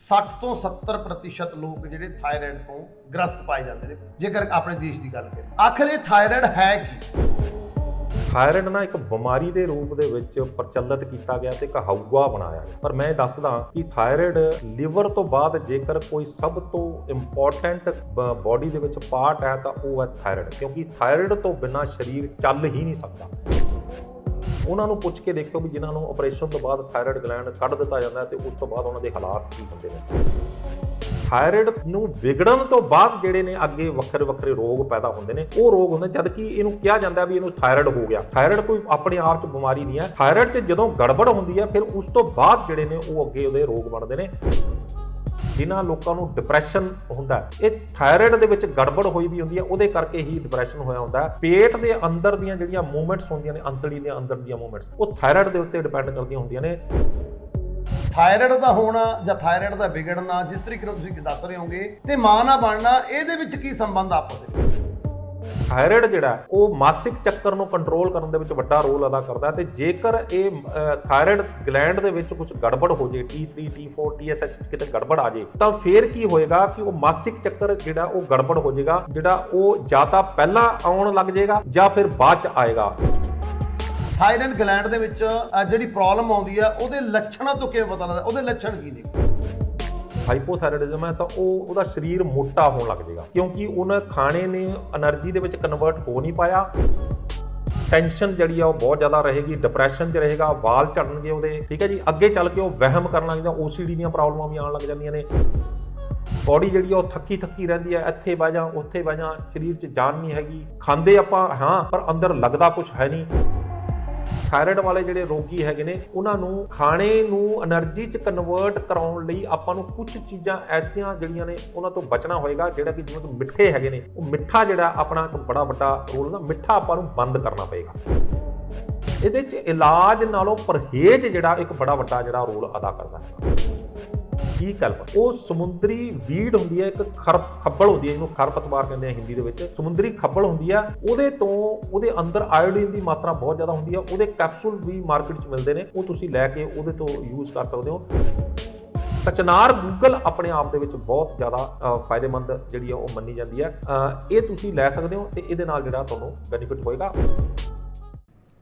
60 ਤੋਂ 70% ਲੋਕ ਜਿਹੜੇ ਥਾਇਰਾਇਡ ਤੋਂ ਗ੍ਰਸਤ ਪਾਏ ਜਾਂਦੇ ਨੇ, ਜੇਕਰ ਆਪਣੇ ਦੇਸ਼ ਦੀ ਗੱਲ ਕਰੀਏ। ਆਖਰ ਇਹ ਥਾਇਰਾਇਡ ਹੈ ਕੀ? ਥਾਇਰਾਇਡ ਨਾ ਇੱਕ ਬਿਮਾਰੀ ਦੇ ਰੂਪ ਦੇ ਵਿੱਚ ਪ੍ਰਚਲਿਤ ਕੀਤਾ ਗਿਆ ਤੇ ਇੱਕ ਹਊਆ ਬਣਾਇਆ ਗਿਆ। ਪਰ ਮੈਂ ਦੱਸਦਾ ਕਿ ਥਾਇਰਾਇਡ ਲਿਵਰ ਤੋਂ ਬਾਅਦ ਜੇਕਰ ਕੋਈ ਸਭ ਤੋਂ ਇੰਪੋਰਟੈਂਟ ਬਾਡੀ ਦੇ ਵਿੱਚ ਪਾਰਟ ਹੈ ਤਾਂ ਉਹ ਹੈ ਥਾਇਰਾਇਡ ਕਿਉਂਕਿ ਥਾਇਰਾਇਡ ਤੋਂ ਬਿਨਾ ਸਰੀਰ ਚੱਲ ਹੀ ਨਹੀਂ ਸਕਦਾ। ਉਹਨਾਂ ਨੂੰ ਪੁੱਛ ਕੇ ਦੇਖਿਓ ਵੀ ਜਿਨ੍ਹਾਂ ਨੂੰ ਆਪਰੇਸ਼ਨ ਤੋਂ ਬਾਅਦ ਥਾਇਰਾਇਡ ਗਲੈਂਡ ਕੱਢ ਦਿੱਤਾ ਜਾਂਦਾ ਹੈ ਤੇ ਉਸ ਤੋਂ ਬਾਅਦ ਉਹਨਾਂ ਦੇ ਹਾਲਾਤ ਕੀ ਹੁੰਦੇ ਨੇ। ਥਾਇਰਾਇਡ ਨੂੰ ਵਿਗੜਨ ਤੋਂ ਬਾਅਦ ਜਿਹੜੇ ਨੇ ਅੱਗੇ ਵੱਖਰੇ ਵੱਖਰੇ ਰੋਗ ਪੈਦਾ ਹੁੰਦੇ ਨੇ, ਉਹ ਰੋਗ ਹੁੰਦੇ ਜਦ ਕਿ ਇਹਨੂੰ ਕਿਹਾ ਜਾਂਦਾ ਵੀ ਇਹਨੂੰ ਥਾਇਰਾਇਡ ਹੋ ਗਿਆ। ਥਾਇਰਾਇਡ ਕੋਈ ਆਪਣੇ ਆਪ 'ਚ ਬਿਮਾਰੀ ਨਹੀਂ ਹੈ। ਥਾਇਰਾਇਡ 'ਚ ਜਦੋਂ ਗੜਬੜ ਹੁੰਦੀ ਹੈ, ਫਿਰ ਉਸ ਤੋਂ ਬਾਅਦ ਜਿਹੜੇ ਨੇ ਉਹ ਅੱਗੇ ਉਹਦੇ ਰੋਗ ਬਣਦੇ ਨੇ। ਜਿਨ੍ਹਾਂ ਲੋਕਾਂ ਨੂੰ ਡਿਪਰੈਸ਼ਨ ਹੁੰਦਾ ਇਹ ਥਾਇਰਾਇਡ ਦੇ ਵਿੱਚ ਗੜਬੜ ਹੋਈ ਵੀ ਹੁੰਦੀ ਹੈ, ਉਹਦੇ ਕਰਕੇ ਹੀ ਡਿਪਰੈਸ਼ਨ ਹੋਇਆ ਹੁੰਦਾ ਪੇਟ ਦੇ ਅੰਦਰ ਦੀਆਂ ਜਿਹੜੀਆਂ ਮੂਵਮੈਂਟਸ ਹੁੰਦੀਆਂ ਨੇ, ਅੰਤੜੀ ਦੇ ਅੰਦਰ ਦੀਆਂ ਮੂਵਮੈਂਟਸ ਉਹ ਥਾਇਰਾਇਡ ਦੇ ਉੱਤੇ ਡਿਪੈਂਡ ਕਰਦੀਆਂ ਹੁੰਦੀਆਂ ਨੇ। ਥਾਇਰਾਇਡ ਦਾ ਹੋਣਾ ਜਾਂ ਥਾਇਰਾਇਡ ਦਾ ਵਿਗੜਨਾ, ਜਿਸ ਤਰੀਕੇ ਨਾਲ ਤੁਸੀਂ ਦੱਸ ਰਹੇ ਹੋਗੇ, ਤੇ ਮਾਂ ਨਾ ਬਣਨਾ, ਇਹਦੇ ਵਿੱਚ ਕੀ ਸੰਬੰਧ ਆਪਸ ਦੇ ਵਿੱਚ? ਥਾਇਰਾਇਡ ਜਿਹੜਾ, ਉਹ ਮਾਸਿਕ ਚੱਕਰ ਨੂੰ ਕੰਟਰੋਲ ਕਰਨ ਦੇ ਵਿੱਚ ਵੱਡਾ ਰੋਲ ਅਦਾ ਕਰਦਾ ਤੇ ਜੇਕਰ ਇਹ ਥਾਇਰਾਇਡ ਗਲੈਂਡ ਦੇ ਵਿੱਚ ਕੁਝ ਗੜਬੜ ਹੋ ਜੇ T3 T4 TSH ਕਿਤੇ ਗੜਬੜ ਆ ਜੇ, ਤਾਂ ਫੇਰ ਕੀ ਹੋਏਗਾ ਕਿ ਉਹ ਮਾਸਿਕ ਚੱਕਰ ਜਿਹੜਾ ਉਹ ਗੜਬੜ ਹੋ ਜਾਏਗਾ ਜਿਹੜਾ ਉਹ ਜਾਂ ਤਾਂ ਪਹਿਲਾਂ ਆਉਣ ਲੱਗ ਜਾਏਗਾ ਜਾਂ ਫਿਰ ਬਾਅਦ 'ਚ ਆਏਗਾ। ਥਾਇਰਾਇਡ ਗਲੈਂਡ ਦੇ ਵਿੱਚ ਜਿਹੜੀ ਪ੍ਰੋਬਲਮ ਆਉਂਦੀ ਆ, ਉਹਦੇ ਲੱਛਣਾਂ ਤੋਂ ਕਿਵੇਂ ਪਤਾ ਲੱਗਦਾ? ਉਹਦੇ ਲੱਛਣ ਕੀ ਨੇ? ਹਾਈਪੋਥਾਇਰਾਇਡਿਜ਼ਮ ਹੈ ਤਾਂ ਉਹ ਉਹਦਾ ਸਰੀਰ ਮੋਟਾ ਹੋਣ ਲੱਗ ਜਾਏਗਾ। ਕਿਉਂਕਿ ਉਹਨਾਂ ਖਾਣੇ ਨੇ એનર્ਜੀ ਦੇ ਵਿੱਚ ਕਨਵਰਟ ਹੋ ਨਹੀਂ ਪਾਇਆ। ਟੈਨਸ਼ਨ ਜਿਹੜੀ ਆ ਉਹ ਬਹੁਤ ਜ਼ਿਆਦਾ ਰਹੇਗੀ ਡਿਪਰੈਸ਼ਨ 'ਚ ਰਹੇਗਾ, ਵਾਲ ਝੜਨਗੇ ਉਹਦੇ। ਠੀਕ ਹੈ ਜੀ? ਅੱਗੇ ਚੱਲ ਕੇ ਉਹ ਵਹਿਮ ਕਰਨ ਲੱਗ ਜਾਂਦਾ OCD ਦੀਆਂ ਪ੍ਰੋਬਲਮਾਂ ਵੀ ਆਉਣ ਲੱਗ ਜਾਂਦੀਆਂ ਨੇ। ਬੋਡੀ ਜਿਹੜੀ ਆ ਉਹ ਥੱਕੀ ਥੱਕੀ ਰਹਿੰਦੀ ਹੈ ਇੱਥੇ ਬਾਜਾਂ ਉੱਥੇ ਬਾਜਾਂ ਸਰੀਰ 'ਚ ਜਾਨ ਨਹੀਂ ਹੈਗੀ। ਖਾਂਦੇ ਆਪਾਂ, ਹਾਂ, ਪਰ ਅੰਦਰ ਲੱਗਦਾ ਕੁਝ ਹੈ ਨਹੀਂ। ਥਾਇਰਾਇਡ ਵਾਲੇ ਜਿਹੜੇ ਰੋਗੀ ਹੈਗੇ ਨੇ, ਉਹਨਾਂ ਨੂੰ ਖਾਣੇ ਨੂੰ એનર્ਜੀ ਚ ਕਨਵਰਟ ਕਰਾਉਣ ਲਈ ਆਪਾਂ ਨੂੰ ਕੁਝ ਚੀਜ਼ਾਂ ਐਸੀਆਂ ਜਿਹੜੀਆਂ ਨੇ, ਉਹਨਾਂ ਤੋਂ ਬਚਣਾ ਹੋਏਗਾ, ਜਿਹੜਾ ਕਿ ਜਿਵੇਂ ਮਿੱਠੇ ਹੈਗੇ ਨੇ, ਉਹ ਮਿੱਠਾ ਜਿਹੜਾ ਆਪਣਾ ਇੱਕ ਬੜਾ ਵੱਡਾ ਰੋਲ ਨਾ ਮਿੱਠਾ ਆਪਾਂ ਨੂੰ ਬੰਦ ਕਰਨਾ ਪਏਗਾ। ਇਹਦੇ ਚ ਇਲਾਜ ਨਾਲੋਂ ਪਰਹੇਜ਼ ਜਿਹੜਾ ਇੱਕ ਬੜਾ ਵੱਡਾ ਜਿਹੜਾ ਰੋਲ ਅਦਾ ਕਰਦਾ ਹੈ ਜੀ ਕਲਪ ਉਹ ਸਮੁੰਦਰੀ ਵੀਡ ਹੁੰਦੀ ਹੈ, ਇੱਕ ਖਰਪ ਖੱਬਲ ਹੁੰਦੀ ਹੈ, ਇਹਨੂੰ ਖਰਪਤਵਾਰ ਕਹਿੰਦੇ ਆ ਹਿੰਦੀ ਦੇ ਵਿੱਚ। ਸਮੁੰਦਰੀ ਖੱਬਲ ਹੁੰਦੀ ਆ, ਉਹਦੇ ਤੋਂ ਉਹਦੇ ਅੰਦਰ ਆਇਓਡੀਨ ਦੀ ਮਾਤਰਾ ਬਹੁਤ ਜ਼ਿਆਦਾ ਹੁੰਦੀ ਆ, ਉਹਦੇ ਕੈਪਸੂਲ ਵੀ ਮਾਰਕੀਟ 'ਚ ਮਿਲਦੇ ਨੇ, ਉਹ ਤੁਸੀਂ ਲੈ ਕੇ ਉਹਦੇ ਤੋਂ ਯੂਜ਼ ਕਰ ਸਕਦੇ ਹੋ। ਕਚਨਾਰ ਗੂਗਲ ਆਪਣੇ ਆਪ ਦੇ ਵਿੱਚ ਬਹੁਤ ਜ਼ਿਆਦਾ ਫਾਇਦੇਮੰਦ ਜਿਹੜੀ ਆ, ਉਹ ਮੰਨੀ ਜਾਂਦੀ ਹੈ ਇਹ ਤੁਸੀਂ ਲੈ ਸਕਦੇ ਹੋ ਤੇ ਇਹਦੇ ਨਾਲ ਜਿਹੜਾ ਤੁਹਾਨੂੰ ਬੈਨੀਫਿਟ ਹੋਏਗਾ।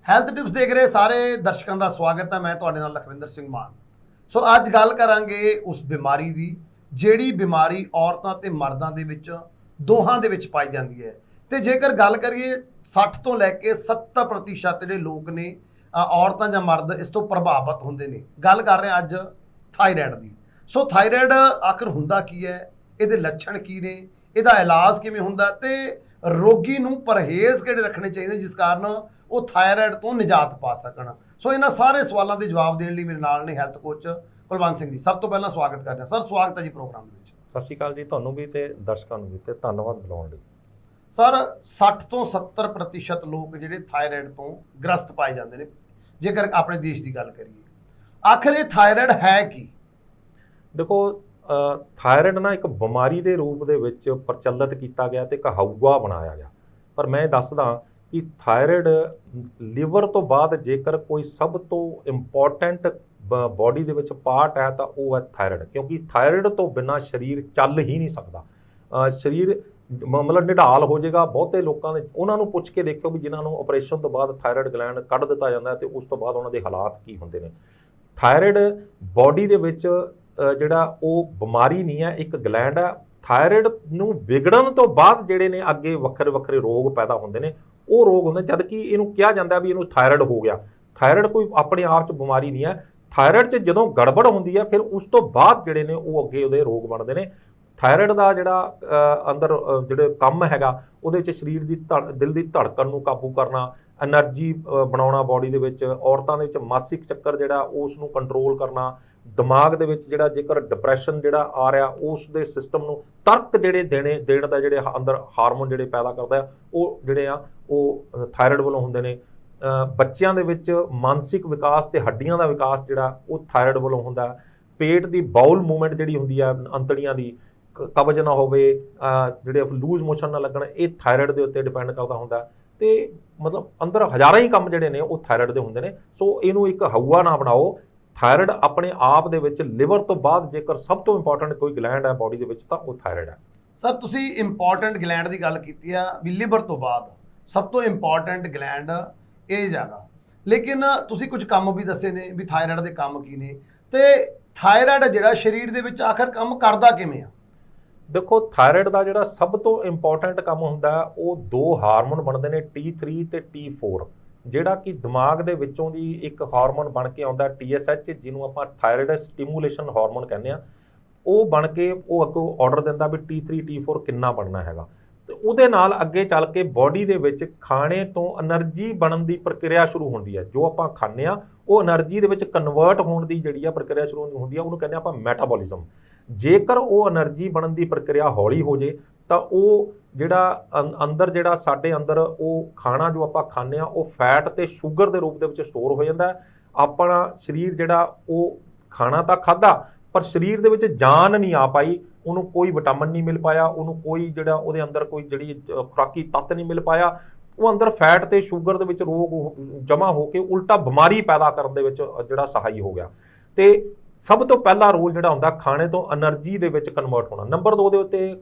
ਹੈਲਥ ਟਿਪਸ ਦੇਖ ਰਹੇ ਸਾਰੇ ਦਰਸ਼ਕਾਂ ਦਾ ਸਵਾਗਤ ਹੈ। ਮੈਂ ਤੁਹਾਡੇ ਨਾਲ ਲਖਵਿੰਦਰ ਸਿੰਘ ਮਾਨ। ਸੋ ਅੱਜ ਗੱਲ ਕਰਾਂਗੇ ਉਸ ਬਿਮਾਰੀ ਦੀ, ਜਿਹੜੀ ਬਿਮਾਰੀ ਔਰਤਾਂ ਤੇ ਮਰਦਾਂ ਦੇ ਵਿੱਚ, ਦੋਹਾਂ ਦੇ ਵਿੱਚ ਪਾਈ ਜਾਂਦੀ ਹੈ। ਤੇ ਜੇਕਰ ਗੱਲ ਕਰੀਏ 60 ਤੋਂ ਲੈ ਕੇ 70% ਜਿਹੜੇ ਲੋਕ ਨੇ ਔਰਤਾਂ ਜਾਂ ਮਰਦ ਇਸ ਤੋਂ ਪ੍ਰਭਾਵਿਤ ਹੁੰਦੇ ਨੇ। ਗੱਲ ਕਰ ਰਹੇ ਅੱਜ ਥਾਇਰਾਇਡ ਦੀ। ਸੋ ਥਾਇਰਾਇਡ ਆਖਰ ਹੁੰਦਾ ਕੀ ਹੈ? ਇਹਦੇ ਲੱਛਣ ਕੀ ਨੇ? ਇਹਦਾ ਇਲਾਜ ਕਿਵੇਂ ਹੁੰਦਾ? ਤੇ ਰੋਗੀ ਨੂੰ ਪਰਹੇਜ਼ ਕਿਹੜੇ ਰੱਖਣੇ ਚਾਹੀਦੇ ਜਿਸ ਕਾਰਨ ਉਹ ਥਾਇਰਾਇਡ ਤੋਂ ਨਿਜਾਤ ਪਾ ਸਕਣ? ਸੋ ਇਹਨਾਂ ਸਾਰੇ ਸਵਾਲਾਂ ਦੇ ਜਵਾਬ ਦੇਣ ਲਈ ਮੇਰੇ ਨਾਲ ਨੇ ਹੈਲਥ ਕੋਚ ਕੁਲਵੰਤ ਸਿੰਘ ਜੀ। ਸਭ ਤੋਂ ਪਹਿਲਾਂ ਸਵਾਗਤ ਕਰਦੇ ਹਾਂ। ਸਰ ਸਵਾਗਤ ਹੈ ਜੀ ਪ੍ਰੋਗਰਾਮ ਦੇ ਵਿੱਚ। ਸਤਿ ਸ਼੍ਰੀ ਅਕਾਲ ਜੀ। ਤੁਹਾਨੂੰ ਵੀ ਤੇ ਦਰਸ਼ਕਾਂ ਨੂੰ ਵੀ ਤੇ ਧੰਨਵਾਦ ਬੁਲਾਉਣ ਲਈ। ਸਰ 60 ਤੋਂ 70% ਲੋਕ ਜਿਹੜੇ ਥਾਇਰਾਇਡ ਤੋਂ ਗ੍ਰਸਤ ਪਾਏ ਜਾਂਦੇ ਨੇ। ਜੇਕਰ ਆਪਣੇ ਦੇਸ਼ ਦੀ ਗੱਲ ਕਰੀਏ। ਆਖਰ ਇਹ ਥਾਇਰਾਇਡ ਹੈ ਕੀ? ਦੇਖੋ ਥਾਇਰਾਇਡ ਨਾ ਇੱਕ ਬਿਮਾਰੀ ਦੇ ਰੂਪ ਦੇ ਵਿੱਚ ਪ੍ਰਚਲਿਤ ਕੀਤਾ ਗਿਆ ਤੇ ਇੱਕ ਹਊਆ ਬਣਾਇਆ ਗਿਆ। ਪਰ ਮੈਂ ਦੱਸਦਾ ਕਿ ਥਾਇਰਾਇਡ ਲਿਵਰ ਤੋਂ ਬਾਅਦ ਜੇਕਰ ਕੋਈ ਸਭ ਤੋਂ ਇੰਪੋਰਟੈਂਟ ਬਾਡੀ ਦੇ ਵਿੱਚ ਪਾਰਟ ਹੈ ਤਾਂ ਉਹ ਹੈ ਥਾਇਰਾਇਡ, ਕਿਉਂਕਿ ਥਾਇਰਾਇਡ ਤੋਂ ਬਿਨਾ ਸਰੀਰ ਚੱਲ ਹੀ ਨਹੀਂ ਸਕਦਾ। ਸਰੀਰ ਮਤਲਬ ਨਿਢਾਲ ਹੋ ਜਾਏਗਾ, ਬਹੁਤੇ ਲੋਕਾਂ ਦੇ, ਉਹਨਾਂ ਨੂੰ ਪੁੱਛ ਕੇ ਦੇਖਿਓ ਵੀ ਜਿਨ੍ਹਾਂ ਨੂੰ ਆਪਰੇਸ਼ਨ ਤੋਂ ਬਾਅਦ ਥਾਇਰਾਇਡ ਗਲੈਂਡ ਕੱਢ ਦਿੱਤਾ ਜਾਂਦਾ ਹੈ ਤੇ ਉਸ ਤੋਂ ਬਾਅਦ ਉਹਨਾਂ ਦੇ ਹਾਲਾਤ ਕੀ ਹੁੰਦੇ ਨੇ। ਥਾਇਰਾਇਡ ਬਾਡੀ ਦੇ ਵਿੱਚ ਜਿਹੜਾ ਉਹ ਬਿਮਾਰੀ ਨਹੀਂ ਹੈ, ਇੱਕ ਗਲੈਂਡ ਹੈ। ਥਾਇਰਾਇਡ ਨੂੰ ਵਿਗੜਨ ਤੋਂ ਬਾਅਦ ਜਿਹੜੇ ਨੇ ਅੱਗੇ ਵੱਖਰੇ ਵੱਖਰੇ ਰੋਗ ਪੈਦਾ ਹੁੰਦੇ ਨੇ ਉਹ ਰੋਗ ਹੁੰਦਾ ਜਦ ਕਿ ਇਹਨੂੰ ਕਿਹਾ ਜਾਂਦਾ ਵੀ ਇਹਨੂੰ ਥਾਇਰਾਇਡ ਹੋ ਗਿਆ। ਥਾਇਰਾਇਡ ਕੋਈ ਆਪਣੇ ਆਪ 'ਚ ਬਿਮਾਰੀ ਨਹੀਂ ਹੈ। ਥਾਇਰਾਇਡ 'ਚ ਜਦੋਂ ਗੜਬੜ ਹੁੰਦੀ ਹੈ, ਫਿਰ ਉਸ ਤੋਂ ਬਾਅਦ ਜਿਹੜੇ ਨੇ ਉਹ ਅੱਗੇ ਉਹਦੇ ਰੋਗ ਬਣਦੇ ਨੇ। ਥਾਇਰਾਇਡ ਦਾ ਜਿਹੜਾ ਅੰਦਰ ਜਿਹੜੇ ਕੰਮ ਹੈਗਾ, ਉਹਦੇ 'ਚ ਸਰੀਰ ਦੀ ਦਿਲ ਦੀ ਧੜਕਣ ਨੂੰ ਕਾਬੂ ਕਰਨਾ એનર્ਜੀ ਬਣਾਉਣਾ ਬਾਡੀ ਦੇ ਵਿੱਚ, ਔਰਤਾਂ ਦੇ ਵਿੱਚ ਮਾਸਿਕ ਚੱਕਰ ਜਿਹੜਾ, ਉਸ ਨੂੰ ਕੰਟਰੋਲ ਕਰਨਾ ਦਿਮਾਗ ਦੇ ਵਿੱਚ ਜਿਹੜਾ ਜੇਕਰ ਡਿਪਰੈਸ਼ਨ ਜਿਹੜਾ ਆ ਰਿਹਾ ਉਸ ਦੇ ਸਿਸਟਮ ਨੂੰ ਤਰਕ ਜਿਹੜੇ ਦੇਣੇ ਦੇਣ ਦਾ ਜਿਹੜੇ ਅੰਦਰ ਹਾਰਮੋਨ ਜਿਹੜੇ ਪੈਦਾ ਕਰਦਾ ਹੈ, ਉਹ ਜਿਹੜੇ ਆ ਉਹ ਥਾਇਰਾਇਡ ਵੱਲੋਂ ਹੁੰਦੇ ਨੇ। ਬੱਚਿਆਂ ਦੇ ਵਿੱਚ ਮਾਨਸਿਕ ਵਿਕਾਸ ਤੇ ਹੱਡੀਆਂ ਦਾ ਵਿਕਾਸ ਜਿਹੜਾ ਉਹ ਥਾਇਰਾਇਡ ਵੱਲੋਂ ਹੁੰਦਾ ਪੇਟ ਦੀ ਬਾਉਲ ਮੂਵਮੈਂਟ ਜਿਹੜੀ ਹੁੰਦੀ ਆ ਅੰਤੜੀਆਂ ਦੀ ਕ- ਕਬਜ਼ ਨਾ ਹੋਵੇ ਜਿਹੜੇ ਲੂਜ਼ ਮੋਸ਼ਨ ਨਾ ਲੱਗਣ ਇਹ ਥਾਇਰਾਇਡ ਦੇ ਉੱਤੇ ਡਿਪੈਂਡ ਕਰਦਾ ਹੁੰਦਾ ਹੈ। ਤੇ ਮਤਲਬ ਅੰਦਰ ਹਜ਼ਾਰਾਂ ਹੀ ਕੰਮ ਜਿਹੜੇ ਨੇ ਉਹ ਥਾਇਰਾਇਡ ਦੇ ਹੁੰਦੇ ਨੇ। ਸੋ ਇਹਨੂੰ ਇੱਕ ਹਊਆ ਨਾ ਬਣਾਓ ਥਾਇਰਾਇਡ ਆਪਣੇ ਆਪ ਦੇ ਵਿੱਚ ਲਿਵਰ ਤੋਂ ਬਾਅਦ ਜੇਕਰ ਸਭ ਤੋਂ ਇੰਪੋਰਟੈਂਟ ਕੋਈ ਗਲੈਂਡ ਹੈ ਬਾਡੀ ਦੇ ਵਿੱਚ ਤਾਂ ਉਹ ਥਾਇਰਾਇਡ ਹੈ। ਸਰ ਤੁਸੀਂ ਇੰਪੋਰਟੈਂਟ ਗਲੈਂਡ ਦੀ ਗੱਲ ਕੀਤੀ ਆ ਵੀ ਲਿਵਰ ਤੋਂ ਬਾਅਦ ਸਭ ਤੋਂ ਇੰਪੋਰਟੈਂਟ ਗਲੈਂਡ ਇਹ ਜਾਗਾ ਲੇਕਿਨ ਤੁਸੀਂ ਕੁਝ ਕੰਮ ਵੀ ਦੱਸੇ ਨੇ ਵੀ ਥਾਇਰਾਇਡ ਦੇ ਕੰਮ ਕੀ ਨੇ। ਤੇ ਥਾਇਰਾਇਡ ਜਿਹੜਾ ਸਰੀਰ ਦੇ ਵਿੱਚ ਆਖਰ ਕੰਮ ਕਰਦਾ ਕਿਵੇਂ ਆ? ਦੇਖੋ ਥਾਇਰਾਇਡ ਦਾ ਜਿਹੜਾ ਸਭ ਤੋਂ ਇੰਪੋਰਟੈਂਟ ਕੰਮ ਹੁੰਦਾ ਉਹ ਦੋ ਹਾਰਮੋਨ ਬਣਦੇ ਨੇ T3 ਤੇ T4 ਜਿਹੜਾ ਕਿ ਦਿਮਾਗ ਦੇ ਵਿੱਚੋਂ ਦੀ ਇੱਕ ਹਾਰਮੋਨ ਬਣ ਕੇ ਆਉਂਦਾ TSH ਜਿਹਨੂੰ ਆਪਾਂ ਥਾਇਰਾਇਡ ਸਟਿਮੂਲੇਸ਼ਨ ਹਾਰਮੋਨ ਕਹਿੰਦੇ ਆ ਉਹ ਬਣ ਕੇ ਉਹ ਅੱਗੋਂ ਆਰਡਰ ਦਿੰਦਾ ਵੀ T3 T4 ਕਿੰਨਾ ਬਣਨਾ ਹੈਗਾ। ਤੇ ਉਹਦੇ ਨਾਲ ਅੱਗੇ ਚੱਲ ਕੇ ਬਾਡੀ ਦੇ ਵਿੱਚ ਖਾਣੇ ਤੋਂ એનર્ਜੀ ਬਣਨ ਦੀ ਪ੍ਰਕਿਰਿਆ ਸ਼ੁਰੂ ਹੁੰਦੀ ਹੈ। ਜੋ ਆਪਾਂ ਖਾਂਦੇ ਆ ਉਹ એનર્ਜੀ ਦੇ ਵਿੱਚ ਕਨਵਰਟ ਹੋਣ ਦੀ ਜਿਹੜੀ ਆ ਪ੍ਰਕਿਰਿਆ ਸ਼ੁਰੂ ਹੁੰਦੀ ਆ, ਉਹਨੂੰ ਕਹਿੰਦੇ ਆਪਾਂ ਮੈਟਾਬੋਲਿਜ਼ਮ ਜੇਕਰ ਉਹ એનર્ਜੀ ਬਣਨ ਦੀ ਪ੍ਰਕਿਰਿਆ ਹੌਲੀ ਹੋ ਜੇ, ਤਾਂ ਉਹ ਜਿਹੜਾ ਅੰ- ਅੰਦਰ ਜਿਹੜਾ ਸਾਡੇ ਅੰਦਰ ਉਹ ਖਾਣਾ ਜੋ ਆਪਾਂ ਖਾਂਦੇ ਆ ਉਹ ਫੈਟ ਤੇ ਸ਼ੂਗਰ ਦੇ ਰੂਪ ਦੇ ਵਿੱਚ ਸਟੋਰ ਹੋ ਜਾਂਦਾ ਹੈ। ਆਪਣਾ ਸਰੀਰ ਜਿਹੜਾ ਉਹ ਖਾਣਾ ਤਾਂ ਖਾਦਾ ਪਰ ਸਰੀਰ ਦੇ ਵਿੱਚ ਜਾਨ ਨਹੀਂ ਆ ਪਾਈ, ਉਹਨੂੰ ਕੋਈ ਵਿਟਾਮਿਨ ਨਹੀਂ ਮਿਲ ਪਾਇਆ, ਉਹਨੂੰ ਕੋਈ ਜਿਹੜਾ ਉਹਦੇ ਅੰਦਰ ਕੋਈ ਜਿਹੜੀ ਖੁਰਾਕੀ ਤੱਤ ਨਹੀਂ ਮਿਲ ਪਾਇਆ, ਉਹ ਅੰਦਰ ਫੈਟ ਤੇ ਸ਼ੂਗਰ ਦੇ ਵਿੱਚ ਰੋਗ ਜਮਾ ਹੋ ਕੇ ਉਲਟਾ ਬਿਮਾਰੀ ਪੈਦਾ ਕਰਨ ਦੇ ਵਿੱਚ ਜਿਹੜਾ ਸਹਾਈ ਹੋ ਗਿਆ ਤੇ ਸਭ ਤੋਂ ਪਹਿਲਾ ਰੋਲ ਜਿਹੜਾ ਹੁੰਦਾ, ਖਾਣੇ ਤੋਂ એનર્ਜੀ ਦੇ ਵਿੱਚ ਕਨਵਰਟ ਹੋਣਾ। ਨੰਬਰ 2 ਦੇ ਉੱਤੇ